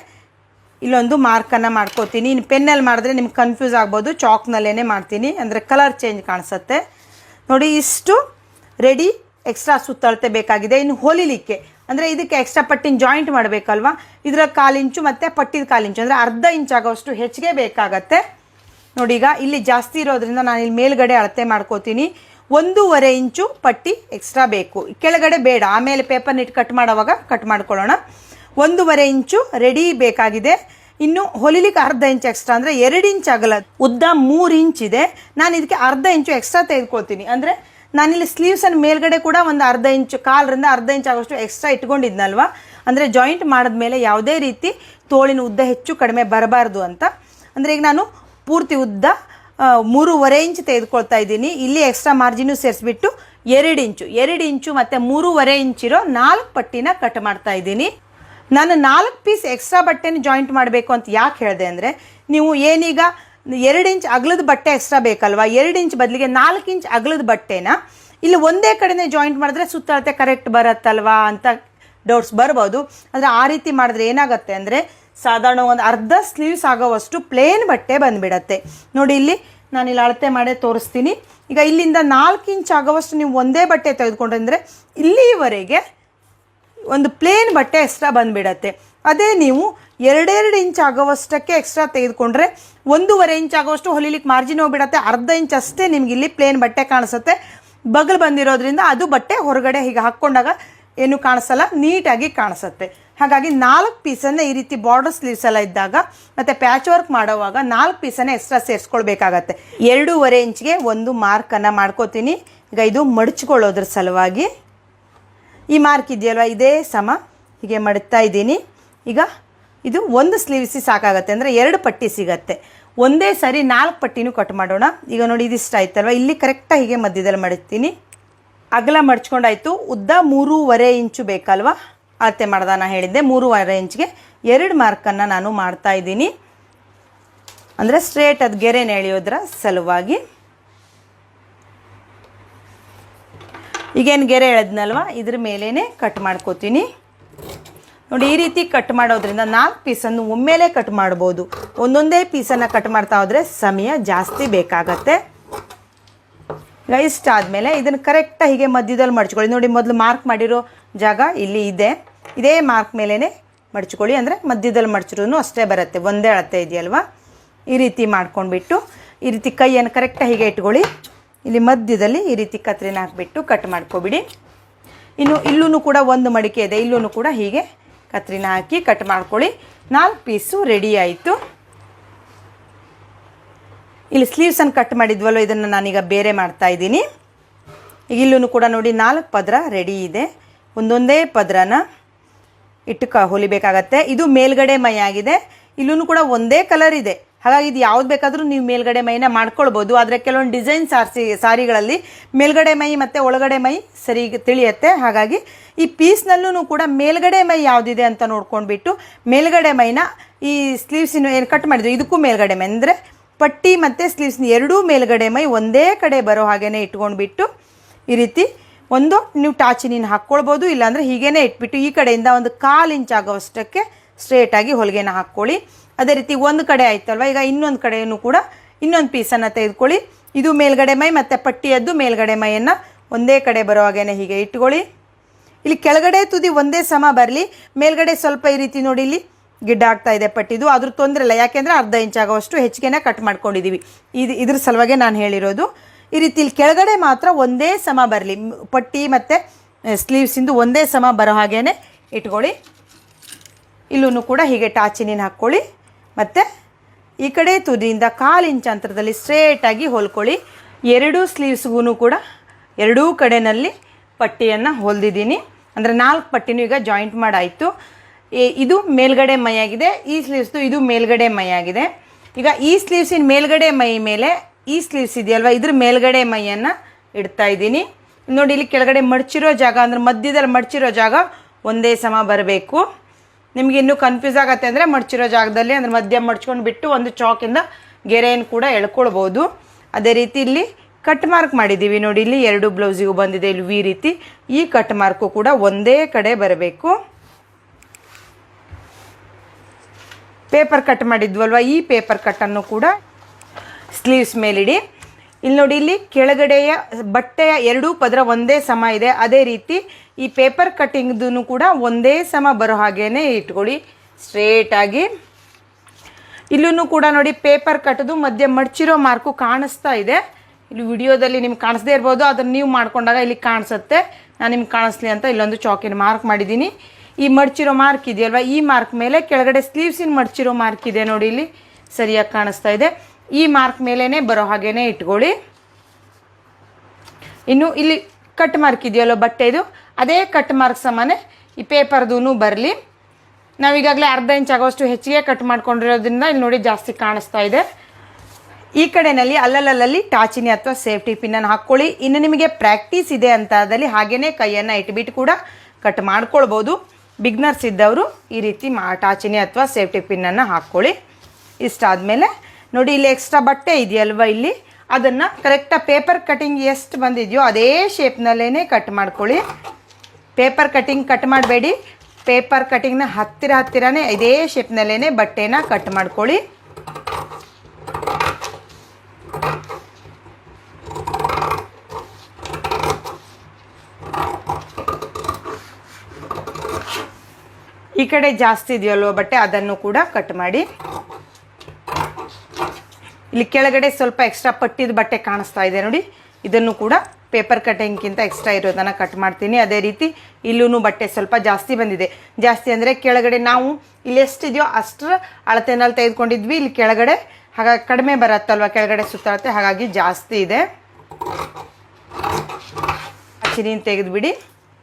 ಇಲ್ಲೊಂದು ಮಾರ್ಕನ್ನು ಮಾಡ್ಕೋತೀನಿ. ಇನ್ನು ಪೆನ್ನಲ್ಲಿ ಮಾಡಿದ್ರೆ ನಿಮ್ಗೆ ಕನ್ಫ್ಯೂಸ್ ಆಗ್ಬೋದು. ಚಾಕ್ನಲ್ಲೇ ಮಾಡ್ತೀನಿ. ಅಂದರೆ ಕಲರ್ ಚೇಂಜ್ ಕಾಣಿಸುತ್ತೆ. ನೋಡಿ, ಇಷ್ಟು ರೆಡಿ ಎಕ್ಸ್ಟ್ರಾ ಸುತ್ತಳತೆ ಬೇಕಾಗಿದೆ. ಇನ್ನು ಹೊಲಿಲಿಕ್ಕೆ, ಅಂದರೆ ಇದಕ್ಕೆ ಎಕ್ಸ್ಟ್ರಾ ಪಟ್ಟಿನ ಜಾಯಿಂಟ್ ಮಾಡಬೇಕಲ್ವ? ಇದರ ಕಾಲಿಂಚು ಮತ್ತು ಪಟ್ಟಿದ ಕಾಲಿಂಚು ಅಂದರೆ ಅರ್ಧ ಇಂಚ್ ಆಗೋಷ್ಟು ಹೆಚ್ಚಿಗೆ ಬೇಕಾಗತ್ತೆ. ನೋಡಿ, ಈಗ ಇಲ್ಲಿ ಜಾಸ್ತಿ ಇರೋದ್ರಿಂದ ನಾನು ಇಲ್ಲಿ ಮೇಲ್ಗಡೆ ಅಳತೆ ಮಾಡ್ಕೋತೀನಿ. ಒಂದೂವರೆ ಇಂಚು ಪಟ್ಟಿ ಎಕ್ಸ್ಟ್ರಾ ಬೇಕು. ಕೆಳಗಡೆ ಬೇಡ. ಆಮೇಲೆ ಪೇಪರ್ನ ಇಟ್ಟು ಕಟ್ ಮಾಡೋವಾಗ ಕಟ್ ಮಾಡ್ಕೊಳ್ಳೋಣ. ಒಂದೂವರೆ ಇಂಚು ರೆಡಿ ಬೇಕಾಗಿದೆ. ಇನ್ನು ಹೊಲಿಲಿಕ್ಕೆ ಅರ್ಧ ಇಂಚು ಎಕ್ಸ್ಟ್ರಾ ಅಂದರೆ ಎರಡು ಇಂಚ್ ಆಗಲ್ಲ ಉದ್ದ ಮೂರು ಇಂಚ್ ಇದೆ. ನಾನು ಇದಕ್ಕೆ ಅರ್ಧ ಇಂಚು ಎಕ್ಸ್ಟ್ರಾ ತೆಗೆದುಕೊಳ್ತೀನಿ. ಅಂದರೆ ನಾನಿಲ್ಲಿ ಸ್ಲೀವ್ಸನ್ನು ಮೇಲ್ಗಡೆ ಕೂಡ ಒಂದು ಅರ್ಧ ಇಂಚು, ಕಾಲರಿಂದ ಅರ್ಧ ಇಂಚ್ ಆಗೋಷ್ಟು ಎಕ್ಸ್ಟ್ರಾ ಇಟ್ಕೊಂಡಿದ್ನಲ್ವ? ಅಂದರೆ ಜಾಯಿಂಟ್ ಮಾಡಿದ ಮೇಲೆ ಯಾವುದೇ ರೀತಿ ತೋಳಿನ ಉದ್ದ ಹೆಚ್ಚು ಕಡಿಮೆ ಬರಬಾರ್ದು ಅಂತ. ಅಂದರೆ ಈಗ ನಾನು ಪೂರ್ತಿ ಉದ್ದ ಮೂರುವರೆ ಇಂಚ್ ತೆಗೆದುಕೊಳ್ತಾ ಇದ್ದೀನಿ. ಇಲ್ಲಿ ಎಕ್ಸ್ಟ್ರಾ ಮಾರ್ಜಿನು ಸೇರಿಸ್ಬಿಟ್ಟು ಎರಡು ಇಂಚು ಎರಡು ಇಂಚು ಮತ್ತು ಮೂರುವರೆ ಇಂಚಿರೋ ನಾಲ್ಕು ಪಟ್ಟಿನ ಕಟ್ ಮಾಡ್ತಾ ಇದ್ದೀನಿ. ನಾನು ನಾಲ್ಕು ಪೀಸ್ ಎಕ್ಸ್ಟ್ರಾ ಬಟ್ಟೆನ ಜಾಯಿಂಟ್ ಮಾಡಬೇಕು ಅಂತ ಯಾಕೆ ಹೇಳಿದೆ ಅಂದರೆ, ನೀವು ಏನೀಗ ಎರಡು ಇಂಚ್ ಅಗಲದ ಬಟ್ಟೆ ಎಕ್ಸ್ಟ್ರಾ ಬೇಕಲ್ವಾ? ಎರಡು ಇಂಚ್ ಬದಲಿಗೆ ನಾಲ್ಕು ಇಂಚ್ ಅಗಲದ ಬಟ್ಟೆನ ಇಲ್ಲಿ ಒಂದೇ ಕಡೆನೇ ಜಾಯಿಂಟ್ ಮಾಡಿದ್ರೆ ಸುತ್ತಳತೆ ಕರೆಕ್ಟ್ ಬರುತ್ತಲ್ವಾ ಅಂತ ಡೌಟ್ಸ್ ಬರ್ಬೋದು. ಆದರೆ ಆ ರೀತಿ ಮಾಡಿದ್ರೆ ಏನಾಗುತ್ತೆ ಅಂದರೆ, ಸಾಧಾರಣ ಒಂದು ಅರ್ಧ ಸ್ಲೀವ್ಸ್ ಆಗೋವಷ್ಟು ಪ್ಲೇನ್ ಬಟ್ಟೆ ಬಂದುಬಿಡತ್ತೆ. ನೋಡಿ ಇಲ್ಲಿ ನಾನು ಇಲ್ಲಿ ಅಳತೆ ಮಾಡೇ ತೋರಿಸ್ತೀನಿ. ಈಗ ಇಲ್ಲಿಂದ ನಾಲ್ಕು ಇಂಚ್ ಆಗೋವಷ್ಟು ನೀವು ಒಂದೇ ಬಟ್ಟೆ ತೆಗೆದುಕೊಂಡ್ರೆ ಇಲ್ಲಿವರೆಗೆ ಒಂದು ಪ್ಲೇನ್ ಬಟ್ಟೆ ಎಕ್ಸ್ಟ್ರಾ ಬಂದುಬಿಡತ್ತೆ. ಅದೇ ನೀವು ಎರಡೆರಡು ಇಂಚ್ ಆಗೋವಷ್ಟಕ್ಕೆ ಎಕ್ಸ್ಟ್ರಾ ತೆಗೆದುಕೊಂಡ್ರೆ ಒಂದೂವರೆ ಇಂಚ್ ಆಗೋವಷ್ಟು ಹೊಲಿಲಿಕ್ಕೆ ಮಾರ್ಜಿನ್ ಹೋಗ್ಬಿಡತ್ತೆ. ಅರ್ಧ ಇಂಚ್ ಅಷ್ಟೇ ನಿಮ್ಗೆ ಇಲ್ಲಿ ಪ್ಲೇನ್ ಬಟ್ಟೆ ಕಾಣಿಸುತ್ತೆ. ಬಗಲ್ ಬಂದಿರೋದ್ರಿಂದ ಅದು ಬಟ್ಟೆ ಹೊರಗಡೆ ಹೀಗೆ ಹಾಕ್ಕೊಂಡಾಗ ಏನು ಕಾಣಿಸಲ್ಲ, ನೀಟಾಗಿ ಕಾಣಿಸುತ್ತೆ. ಹಾಗಾಗಿ ನಾಲ್ಕು ಪೀಸನ್ನು ಈ ರೀತಿ ಬಾರ್ಡರ್ ಸ್ಲೀವ್ಸ್ ಎಲ್ಲ ಇದ್ದಾಗ ಮತ್ತು ಪ್ಯಾಚ್ ವರ್ಕ್ ಮಾಡೋವಾಗ ನಾಲ್ಕು ಪೀಸನ್ನು ಎಕ್ಸ್ಟ್ರಾ ಸೇರಿಸ್ಕೊಳ್ಬೇಕಾಗತ್ತೆ. ಎರಡೂವರೆ ಇಂಚ್ಗೆ ಒಂದು ಮಾರ್ಕನ್ನು ಮಾಡ್ಕೋತೀನಿ. ಈಗ ಇದು ಮಡಚ್ಕೊಳ್ಳೋದ್ರ ಸಲುವಾಗಿ ಈ ಮಾರ್ಕ್ ಇದೆಯಲ್ವ? ಇದೇ ಸಮ. ಹೀಗೆ ಮಡ್ತಾ ಇದ್ದೀನಿ. ಈಗ ಇದು ಒಂದು ಸ್ಲೀವ್ಸಿ ಸಾಕಾಗತ್ತೆ ಅಂದರೆ ಎರಡು ಪಟ್ಟಿ ಸಿಗತ್ತೆ. ಒಂದೇ ಸರಿ ನಾಲ್ಕು ಪಟ್ಟಿನೂ ಕಟ್ ಮಾಡೋಣ. ಈಗ ನೋಡಿ ಇದಿಷ್ಟ ಆಯ್ತಲ್ವ? ಇಲ್ಲಿ ಕರೆಕ್ಟಾಗಿ ಹೀಗೆ ಮಧ್ಯದಲ್ಲಿ ಮಡಿತೀನಿ ಅಗಲ ಮಡ್ಚ್ಕೊಂಡಾಯಿತು. ಉದ್ದ ಮೂರುವರೆ ಇಂಚು ಬೇಕಲ್ವ? ಅಳತೆ ಮಾಡ್ದ ನಾನು ಹೇಳಿದ್ದೆ. ಮೂರುವರೆ ಇಂಚ್ಗೆ ಎರಡು ಮಾರ್ಕನ್ನು ನಾನು ಮಾಡ್ತಾ ಇದ್ದೀನಿ. ಅಂದರೆ ಸ್ಟ್ರೇಟ್ ಅದು ಗೆರೆನ ಎಳೆಯೋದ್ರ ಸಲುವಾಗಿ. ಈಗೇನು ಗೆರೆ ಎಳೆದ್ನಲ್ವ? ಇದ್ರ ಮೇಲೇ ಕಟ್ ಮಾಡ್ಕೋತೀನಿ. ನೋಡಿ, ಈ ರೀತಿ ಕಟ್ ಮಾಡೋದ್ರಿಂದ ನಾಲ್ಕು ಪೀಸನ್ನು ಒಮ್ಮೆಲೇ ಕಟ್ ಮಾಡ್ಬೋದು. ಒಂದೊಂದೇ ಪೀಸನ್ನು ಕಟ್ ಮಾಡ್ತಾ ಹೋದರೆ ಸಮಯ ಜಾಸ್ತಿ ಬೇಕಾಗತ್ತೆ. ಇಷ್ಟ ಆದಮೇಲೆ ಇದನ್ನು ಕರೆಕ್ಟಾಗಿ ಹೀಗೆ ಮಧ್ಯದಲ್ಲಿ ಮಡ್ಚ್ಕೊಳ್ಳಿ. ನೋಡಿ, ಮೊದಲು ಮಾರ್ಕ್ ಮಾಡಿರೋ ಜಾಗ ಇಲ್ಲಿ ಇದೆ. ಇದೇ ಮಾರ್ಕ್ ಮೇಲೇ ಮಡ್ಚ್ಕೊಳ್ಳಿ. ಅಂದರೆ ಮಧ್ಯದಲ್ಲಿ ಮಡ್ಚಿರೂ ಅಷ್ಟೇ ಬರುತ್ತೆ. ಒಂದೇ ಅಳತೆ ಇದೆಯಲ್ವ? ಈ ರೀತಿ ಮಾಡ್ಕೊಂಡ್ಬಿಟ್ಟು, ಈ ರೀತಿ ಕೈಯನ್ನು ಕರೆಕ್ಟಾಗಿ ಹೀಗೆ ಇಟ್ಕೊಳ್ಳಿ. ಇಲ್ಲಿ ಮಧ್ಯದಲ್ಲಿ ಈ ರೀತಿ ಕತ್ರಿನ ಹಾಕಿಬಿಟ್ಟು ಕಟ್ ಮಾಡ್ಕೊಬಿಡಿ. ಇನ್ನು ಇಲ್ಲೂ ಕೂಡ ಒಂದು ಮಡಿಕೆ ಇದೆ. ಇಲ್ಲೂ ಕೂಡ ಹೀಗೆ ಕತ್ರಿನ ಹಾಕಿ ಕಟ್ ಮಾಡ್ಕೊಳ್ಳಿ. ನಾಲ್ಕು ಪೀಸು ರೆಡಿ ಆಯಿತು. ಇಲ್ಲಿ ಸ್ಲೀವ್ಸನ್ನು ಕಟ್ ಮಾಡಿದ್ವಲ್ಲ ಇದನ್ನು ನಾನೀಗ ಬೇರೆ ಮಾಡ್ತಾ ಇದ್ದೀನಿ. ಈಗ ಇಲ್ಲೂ ಕೂಡ ನೋಡಿ ನಾಲ್ಕು ಪದರ ರೆಡಿ ಇದೆ. ಒಂದೊಂದೇ ಪದರನ ಇಟ್ಟು ಕ ಹೊಲಿಬೇಕಾಗತ್ತೆ. ಇದು ಮೇಲ್ಗಡೆ ಮೈ ಆಗಿದೆ. ಇಲ್ಲೂ ಕೂಡ ಒಂದೇ ಕಲರ್ ಇದೆ. ಹಾಗಾಗಿ ಇದು ಯಾವ್ದು ಬೇಕಾದರೂ ನೀವು ಮೇಲ್ಗಡೆ ಮೈನ ಮಾಡ್ಕೊಳ್ಬೋದು. ಆದರೆ ಕೆಲವೊಂದು ಡಿಸೈನ್ ಸಾರಿಸಿ, ಸಾರಿಗಳಲ್ಲಿ ಮೇಲ್ಗಡೆ ಮೈ ಮತ್ತು ಒಳಗಡೆ ಮೈ ಸರಿ ತಿಳಿಯುತ್ತೆ. ಹಾಗಾಗಿ ಈ ಪೀಸ್ನಲ್ಲೂ ಕೂಡ ಮೇಲ್ಗಡೆ ಮೈ ಯಾವುದಿದೆ ಅಂತ ನೋಡ್ಕೊಂಡ್ಬಿಟ್ಟು ಮೇಲ್ಗಡೆ ಮೈನ ಈ ಸ್ಲೀವ್ಸಿನ ಏನು ಕಟ್ ಮಾಡಿದ್ರು, ಇದಕ್ಕೂ ಮೇಲ್ಗಡೆ ಮೈ. ಅಂದರೆ ಪಟ್ಟಿ ಮತ್ತು ಸ್ಲೀವ್ಸ್ನ ಎರಡೂ ಮೇಲ್ಗಡೆ ಮೈ ಒಂದೇ ಕಡೆ ಬರೋ ಹಾಗೇ ಇಟ್ಕೊಂಡ್ಬಿಟ್ಟು ಈ ರೀತಿ ಒಂದು ನೀವು ಟಾಚಿನಿನ ಹಾಕ್ಕೊಳ್ಬೋದು. ಇಲ್ಲಾಂದರೆ ಹೀಗೇ ಇಟ್ಬಿಟ್ಟು ಈ ಕಡೆಯಿಂದ ಒಂದು ಕಾಲು ಇಂಚ್ ಆಗೋವಷ್ಟಕ್ಕೆ ಸ್ಟ್ರೇಟಾಗಿ ಹೊಲಿಗೆನ ಹಾಕ್ಕೊಳ್ಳಿ. ಅದೇ ರೀತಿ ಒಂದು ಕಡೆ ಆಯ್ತಲ್ವ? ಈಗ ಇನ್ನೊಂದು ಕಡೆಯೂ ಕೂಡ ಇನ್ನೊಂದು ಪೀಸನ್ನು ತೆಗೆದುಕೊಳ್ಳಿ. ಇದು ಮೇಲ್ಗಡೆ ಮೈ ಮತ್ತು ಪಟ್ಟಿಯದ್ದು ಮೇಲ್ಗಡೆ ಮೈಯನ್ನು ಒಂದೇ ಕಡೆ ಬರೋ ಹಾಗೇನೆ ಹೀಗೆ ಇಟ್ಕೊಳ್ಳಿ. ಇಲ್ಲಿ ಕೆಳಗಡೆ ತುದಿ ಒಂದೇ ಸಮ ಬರಲಿ. ಮೇಲ್ಗಡೆ ಸ್ವಲ್ಪ ಈ ರೀತಿ ನೋಡಿ ಇಲ್ಲಿ ಗಿಡ್ಡ ಆಗ್ತಾ ಇದೆ ಪಟ್ಟಿದು. ಅದ್ರ ತೊಂದರೆ ಇಲ್ಲ. ಯಾಕೆಂದರೆ ಅರ್ಧ ಇಂಚ್ ಆಗೋವಷ್ಟು ಹೆಚ್ಚಿಗೆನೇ ಕಟ್ ಮಾಡ್ಕೊಂಡಿದ್ದೀವಿ ಇದು ಇದ್ರ ಸಲುವಾಗಿ ನಾನು ಹೇಳಿರೋದು. ಈ ರೀತಿ ಇಲ್ಲಿ ಕೆಳಗಡೆ ಮಾತ್ರ ಒಂದೇ ಸಮ ಬರಲಿ. ಪಟ್ಟಿ ಮತ್ತು ಸ್ಲೀವ್ಸಿಂದು ಒಂದೇ ಸಮ ಬರೋ ಹಾಗೇ ಇಟ್ಕೊಳ್ಳಿ. ಇಲ್ಲೂ ಕೂಡ ಹೀಗೆ ಟಾಚಿನಿನ ಹಾಕ್ಕೊಳ್ಳಿ. ಮತ್ತು ಈ ಕಡೆ ತುದಿಯಿಂದ ಕಾಲು ಇಂಚ್ ಅಂತರದಲ್ಲಿ ಸ್ಟ್ರೇಟಾಗಿ ಹೊಲ್ಕೊಳ್ಳಿ. ಎರಡೂ ಸ್ಲೀವ್ಸ್ಗೂ ಕೂಡ ಎರಡೂ ಕಡೆಯಲ್ಲಿ ಪಟ್ಟಿಯನ್ನು ಹೊಲ್ದಿದ್ದೀನಿ. ಅಂದರೆ ನಾಲ್ಕು ಪಟ್ಟಿನೂ ಈಗ ಜಾಯಿಂಟ್ ಮಾಡಾಯಿತು. ಇದು ಮೇಲ್ಗಡೆ ಮೈ ಆಗಿದೆ, ಈ ಸ್ಲೀವ್ಸ್ದು ಇದು ಮೇಲ್ಗಡೆ ಮೈ ಆಗಿದೆ. ಈಗ ಈ ಸ್ಲೀವ್ಸಿನ ಮೇಲ್ಗಡೆ ಮೈ ಮೇಲೆ ಈ ಸ್ಲೀವ್ಸ್ ಇದೆಯಲ್ವ, ಇದ್ರ ಮೇಲ್ಗಡೆ ಮೈಯನ್ನು ಇಡ್ತಾ ಇದ್ದೀನಿ. ನೋಡಿ, ಇಲ್ಲಿ ಕೆಳಗಡೆ ಮಡ್ಚಿರೋ ಜಾಗ, ಅಂದರೆ ಮಧ್ಯದಲ್ಲಿ ಮಡ್ಚಿರೋ ಜಾಗ ಒಂದೇ ಸಮ ಬರಬೇಕು. ನಿಮ್ಗೆ ಇನ್ನೂ ಕನ್ಫ್ಯೂಸ್ ಆಗುತ್ತೆ ಅಂದರೆ ಮಡ್ಚಿರೋ ಜಾಗದಲ್ಲಿ, ಅಂದರೆ ಮಧ್ಯ ಮಡ್ಚ್ಕೊಂಡು ಬಿಟ್ಟು ಒಂದು ಚಾಕಿಂದ ಗೆರೆಯನ್ನು ಕೂಡ ಎಳ್ಕೊಳ್ಬೋದು. ಅದೇ ರೀತಿ ಇಲ್ಲಿ ಕಟ್ ಮಾರ್ಕ್ ಮಾಡಿದ್ದೀವಿ ನೋಡಿ, ಇಲ್ಲಿ ಎರಡು ಬ್ಲೌಸಿಗೂ ಬಂದಿದೆ ಇಲ್ಲಿ ಈ ರೀತಿ. ಈ ಕಟ್ ಮಾರ್ಕು ಕೂಡ ಒಂದೇ ಕಡೆ ಬರಬೇಕು. ಪೇಪರ್ ಕಟ್ ಮಾಡಿದ್ವಲ್ವ? ಈ ಪೇಪರ್ ಕಟ್ಟನ್ನು ಕೂಡ ಸ್ಲೀವ್ಸ್ ಮೇಲಿಡಿ. ಇಲ್ಲಿ ನೋಡಿ, ಇಲ್ಲಿ ಕೆಳಗಡೆಯ ಬಟ್ಟೆಯ ಎರಡೂ ಪದರ ಒಂದೇ ಸಮ ಇದೆ. ಅದೇ ರೀತಿ ಈ ಪೇಪರ್ ಕಟ್ಟಿಂಗ್ದು ಕೂಡ ಒಂದೇ ಸಮ ಬರೋ ಹಾಗೇ ಇಟ್ಕೊಳ್ಳಿ. ಸ್ಟ್ರೇಟಾಗಿ ಇಲ್ಲೂ ಕೂಡ ನೋಡಿ ಪೇಪರ್ ಕಟ್ಟದು ಮಧ್ಯೆ ಮಡ್ಚಿರೋ ಮಾರ್ಕು ಕಾಣಿಸ್ತಾ ಇದೆ. ಇಲ್ಲಿ ವಿಡಿಯೋದಲ್ಲಿ ನಿಮ್ಗೆ ಕಾಣಿಸ್ದೇ ಇರ್ಬೋದು. ಅದನ್ನು ನೀವು ಮಾಡ್ಕೊಂಡಾಗ ಇಲ್ಲಿ ಕಾಣಿಸುತ್ತೆ. ನಾನು ನಿಮ್ಗೆ ಕಾಣಿಸ್ಲಿ ಅಂತ ಇಲ್ಲೊಂದು ಚಾಕಿನ ಮಾರ್ಕ್ ಮಾಡಿದ್ದೀನಿ ಈ ಮಡ್ಚಿರೋ ಮಾರ್ಕ್ ಇದೆಯಲ್ವ? ಈ ಮಾರ್ಕ್ ಮೇಲೆ ಕೆಳಗಡೆ ಸ್ಲೀವ್ಸಿನ ಮಡ್ಚಿರೋ ಮಾರ್ಕ್ ಇದೆ ನೋಡಿ ಇಲ್ಲಿ. ಸರಿಯಾಗಿ ಕಾಣಿಸ್ತಾ ಇದೆ. ಈ ಮಾರ್ಕ್ ಮೇಲೇ ಬರೋ ಹಾಗೇನೆ ಇಟ್ಕೊಳ್ಳಿ. ಇನ್ನು ಇಲ್ಲಿ ಕಟ್ ಮಾರ್ಕ್ ಇದೆಯಲ್ಲೋ ಬಟ್ಟೆದು, ಅದೇ ಕಟ್ ಮಾರ್ಕ್ ಸಮಾನೆ ಈ ಪೇಪರ್ದೂ ಬರಲಿ. ನಾವೀಗಾಗಲೇ ಅರ್ಧ ಇಂಚ್ ಆಗೋಷ್ಟು ಹೆಚ್ಚಿಗೆ ಕಟ್ ಮಾಡ್ಕೊಂಡಿರೋದ್ರಿಂದ ಇಲ್ಲಿ ನೋಡಿ ಜಾಸ್ತಿ ಕಾಣಿಸ್ತಾ ಇದೆ. ಈ ಕಡೆಯಲ್ಲಿ ಅಲ್ಲಲ್ಲಲ್ಲಿ ಟಾಚಿನಿ ಅಥವಾ ಸೇಫ್ಟಿ ಪಿನ್ನನ್ನು ಹಾಕ್ಕೊಳ್ಳಿ. ಇನ್ನು ನಿಮಗೆ ಪ್ರಾಕ್ಟೀಸ್ ಇದೆ ಅಂತಾದಲ್ಲಿ ಹಾಗೇನೆ ಕೈಯನ್ನು ಇಟ್ಬಿಟ್ಟು ಕೂಡ ಕಟ್ ಮಾಡ್ಕೊಳ್ಬೋದು. ಬಿಗ್ನರ್ಸ್ ಇದ್ದವರು ಈ ರೀತಿ ಮಾ ಟಾಚಿನಿ ಅಥವಾ ಸೇಫ್ಟಿ ಪಿನ್ನನ್ನು ಹಾಕ್ಕೊಳ್ಳಿ. ಇಷ್ಟಾದಮೇಲೆ ನೋಡಿ ಇಲ್ಲಿ ಎಕ್ಸ್ಟ್ರಾ ಬಟ್ಟೆ ಇದೆಯಲ್ವ ಇಲ್ಲಿ? ಅದನ್ನು ಕರೆಕ್ಟಾಗಿ ಪೇಪರ್ ಕಟಿಂಗ್ ಎಷ್ಟು ಬಂದಿದೆಯೋ ಅದೇ ಶೇಪ್ನಲ್ಲೇ ಕಟ್ ಮಾಡ್ಕೊಳ್ಳಿ. ಪೇಪರ್ ಕಟಿಂಗ್ ಕಟ್ ಮಾಡಬೇಡಿ. ಪೇಪರ್ ಕಟಿಂಗ್ನ ಹತ್ತಿರ ಹತ್ತಿರನೇ ಇದೇ ಶೇಪ್ನಲ್ಲೇ ಬಟ್ಟೆನ ಕಟ್ ಮಾಡ್ಕೊಳ್ಳಿ. ಈ ಕಡೆ ಜಾಸ್ತಿ ಇದೆಯಲ್ವ ಬಟ್ಟೆ? ಅದನ್ನು ಕೂಡ ಕಟ್ ಮಾಡಿ. ಇಲ್ಲಿ ಕೆಳಗಡೆ ಸ್ವಲ್ಪ ಎಕ್ಸ್ಟ್ರಾ ಪಟ್ಟಿದ ಬಟ್ಟೆ ಕಾಣಿಸ್ತಾ ಇದೆ ನೋಡಿ. ಇದನ್ನು ಕೂಡ ಪೇಪರ್ ಕಟಿಂಗ್ಗಿಂತ ಎಕ್ಸ್ಟ್ರಾ ಇರೋದನ್ನು ಕಟ್ ಮಾಡ್ತೀನಿ. ಅದೇ ರೀತಿ ಇಲ್ಲೂ ಬಟ್ಟೆ ಸ್ವಲ್ಪ ಜಾಸ್ತಿ ಬಂದಿದೆ. ಜಾಸ್ತಿ ಅಂದರೆ ಕೆಳಗಡೆ ನಾವು ಇಲ್ಲಿ ಎಷ್ಟಿದೆಯೋ ಅಷ್ಟರ ಅಳತೆನಲ್ಲಿ ತೆಗೆದುಕೊಂಡಿದ್ವಿ. ಇಲ್ಲಿ ಕೆಳಗಡೆ ಹಾಗಾಗಿ ಕಡಿಮೆ ಬರತ್ತಲ್ವ? ಕೆಳಗಡೆ ಸುತ್ತಾಡುತ್ತೆ ಹಾಗಾಗಿ ಜಾಸ್ತಿ ಇದೆ. ಚಿನಿನ ತೆಗೆದುಬಿಡಿ.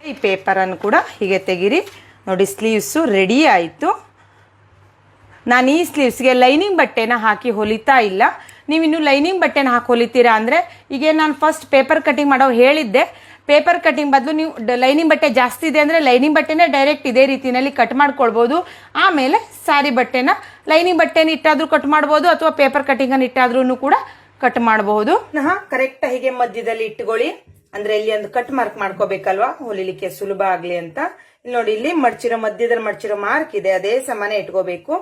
ಈ ಪೇಪರನ್ನು ಕೂಡ ಹೀಗೆ ತೆಗೀರಿ. ನೋಡಿ ಸ್ಲೀವ್ಸು ರೆಡಿ ಆಯಿತು. ನಾನು ಈ ಸ್ಲೀವ್ಸ್ಗೆ ಲೈನಿಂಗ್ ಬಟ್ಟೆನ ಹಾಕಿ ಹೊಲಿತಾ ಇಲ್ಲ. ನೀವು ಇನ್ನು ಲೈನಿಂಗ್ ಬಟ್ಟೆನ ಹಾಕಿ ಹೊಲಿತೀರಾ ಅಂದರೆ, ಈಗ ನಾನು ಫಸ್ಟ್ ಪೇಪರ್ ಕಟಿಂಗ್ ಮಾಡೋ ಹೇಳಿದ್ದೆ. ಪೇಪರ್ ಕಟಿಂಗ್ ಬದಲು ನೀವು ಲೈನಿಂಗ್ ಬಟ್ಟೆ ಜಾಸ್ತಿ ಇದೆ ಅಂದರೆ ಲೈನಿಂಗ್ ಬಟ್ಟೆನೇ ಡೈರೆಕ್ಟ್ ಇದೇ ರೀತಿಯಲ್ಲಿ ಕಟ್ ಮಾಡ್ಕೊಳ್ಬೋದು. ಆಮೇಲೆ ಸಾರಿ ಬಟ್ಟೆನ ಲೈನಿಂಗ್ ಬಟ್ಟೆನ ಇಟ್ಟಾದರೂ ಕಟ್ ಮಾಡ್ಬೋದು ಅಥವಾ ಪೇಪರ್ ಕಟಿಂಗನ್ನು ಇಟ್ಟಾದ್ರೂ ಕೂಡ ಕಟ್ ಮಾಡಬಹುದು ಕರೆಕ್ಟ್ ಹೀಗೆ ಮಧ್ಯದಲ್ಲಿ ಇಟ್ಕೊಳ್ಳಿ. ಅಂದ್ರೆ ಇಲ್ಲಿ ಒಂದು ಕಟ್ ಮಾರ್ಕ್ ಮಾಡ್ಕೋಬೇಕಲ್ವಾ? ಹೊಲಿಲಿಕ್ಕೆ ಸುಲಭ ಆಗ್ಲಿ ಅಂತ. ನೋಡಿ, ಇಲ್ಲಿ ಮಡ್ಚಿರೋ, ಮಧ್ಯದಲ್ಲಿ ಮಡ್ಚಿರೋ ಮಾರ್ಕ್ ಇದೆ. ಅದೇ ಸಮಾನ ಇಟ್ಕೋಬೇಕು.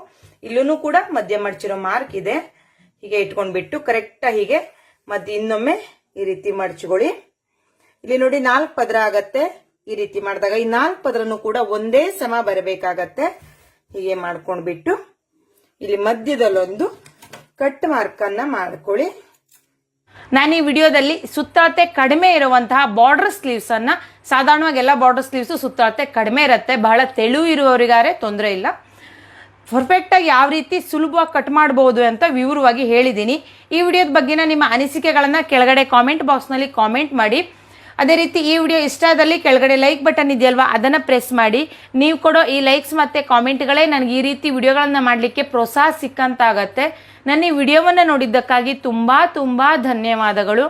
ಇಲ್ಲೂ ಕೂಡ ಮಧ್ಯ ಮಡ್ಚಿರೋ ಮಾರ್ಕ್ ಇದೆ. ಹೀಗೆ ಇಟ್ಕೊಂಡ್ಬಿಟ್ಟು ಕರೆಕ್ಟ್ ಹೀಗೆ ಮತ್ತೆ ಇನ್ನೊಮ್ಮೆ ಈ ರೀತಿ ಮಡ್ಚ್ಕೊಳ್ಳಿ. ಇಲ್ಲಿ ನೋಡಿ ನಾಲ್ಕು ಪದರ ಆಗತ್ತೆ ಈ ರೀತಿ ಮಾಡಿದಾಗ. ಈ ನಾಲ್ಕು ಪದರನು ಕೂಡ ಒಂದೇ ಸಮ ಬರಬೇಕಾಗತ್ತೆ. ಹೀಗೆ ಮಾಡ್ಕೊಂಡ್ಬಿಟ್ಟು ಇಲ್ಲಿ ಮಧ್ಯದಲ್ಲೊಂದು ಕಟ್ ಮಾರ್ಕ್ ಅನ್ನ ಮಾಡ್ಕೊಳ್ಳಿ. ನಾನು ಈ ವಿಡಿಯೋದಲ್ಲಿ ಸುತ್ತಳತೆ ಕಡಿಮೆ ಇರುವಂತಹ ಬಾರ್ಡರ್ ಸ್ಲೀವ್ಸ್ ಅನ್ನ ಸಾಧಾರಣವಾಗಿ ಎಲ್ಲ ಬಾರ್ಡರ್ ಸ್ಲೀವ್ಸ್ ಸುತ್ತಳತೆ ಕಡಿಮೆ ಇರುತ್ತೆ. ಬಹಳ ತೆಳು ಇರುವವರಿಗಾರೆ ತೊಂದರೆ ಇಲ್ಲ. ಪರ್ಫೆಕ್ಟಾಗಿ ಯಾವ ರೀತಿ ಸುಲಭವಾಗಿ ಕಟ್ ಮಾಡ್ಬೋದು ಅಂತ ವಿವರವಾಗಿ ಹೇಳಿದ್ದೀನಿ. ಈ ವಿಡಿಯೋದ ಬಗ್ಗೆನ ನಿಮ್ಮ ಅನಿಸಿಕೆಗಳನ್ನು ಕೆಳಗಡೆ ಕಾಮೆಂಟ್ ಬಾಕ್ಸ್ನಲ್ಲಿ ಕಾಮೆಂಟ್ ಮಾಡಿ. ಅದೇ ರೀತಿ ಈ ವಿಡಿಯೋ ಇಷ್ಟ ಆದಲ್ಲಿ ಕೆಳಗಡೆ ಲೈಕ್ ಬಟನ್ ಇದೆಯಲ್ವಾ, ಅದನ್ನು ಪ್ರೆಸ್ ಮಾಡಿ. ನೀವು ಕೊಡೋ ಈ ಲೈಕ್ಸ್ ಮತ್ತು ಕಾಮೆಂಟ್ಗಳೇ ನನಗೆ ಈ ರೀತಿ ವಿಡಿಯೋಗಳನ್ನು ಮಾಡಲಿಕ್ಕೆ ಪ್ರೋತ್ಸಾಹ ಸಿಕ್ಕಂತಾಗತ್ತೆ. ನನ್ನ ಈ ವಿಡಿಯೋವನ್ನು ನೋಡಿದ್ದಕ್ಕಾಗಿ ತುಂಬ ತುಂಬ ಧನ್ಯವಾದಗಳು.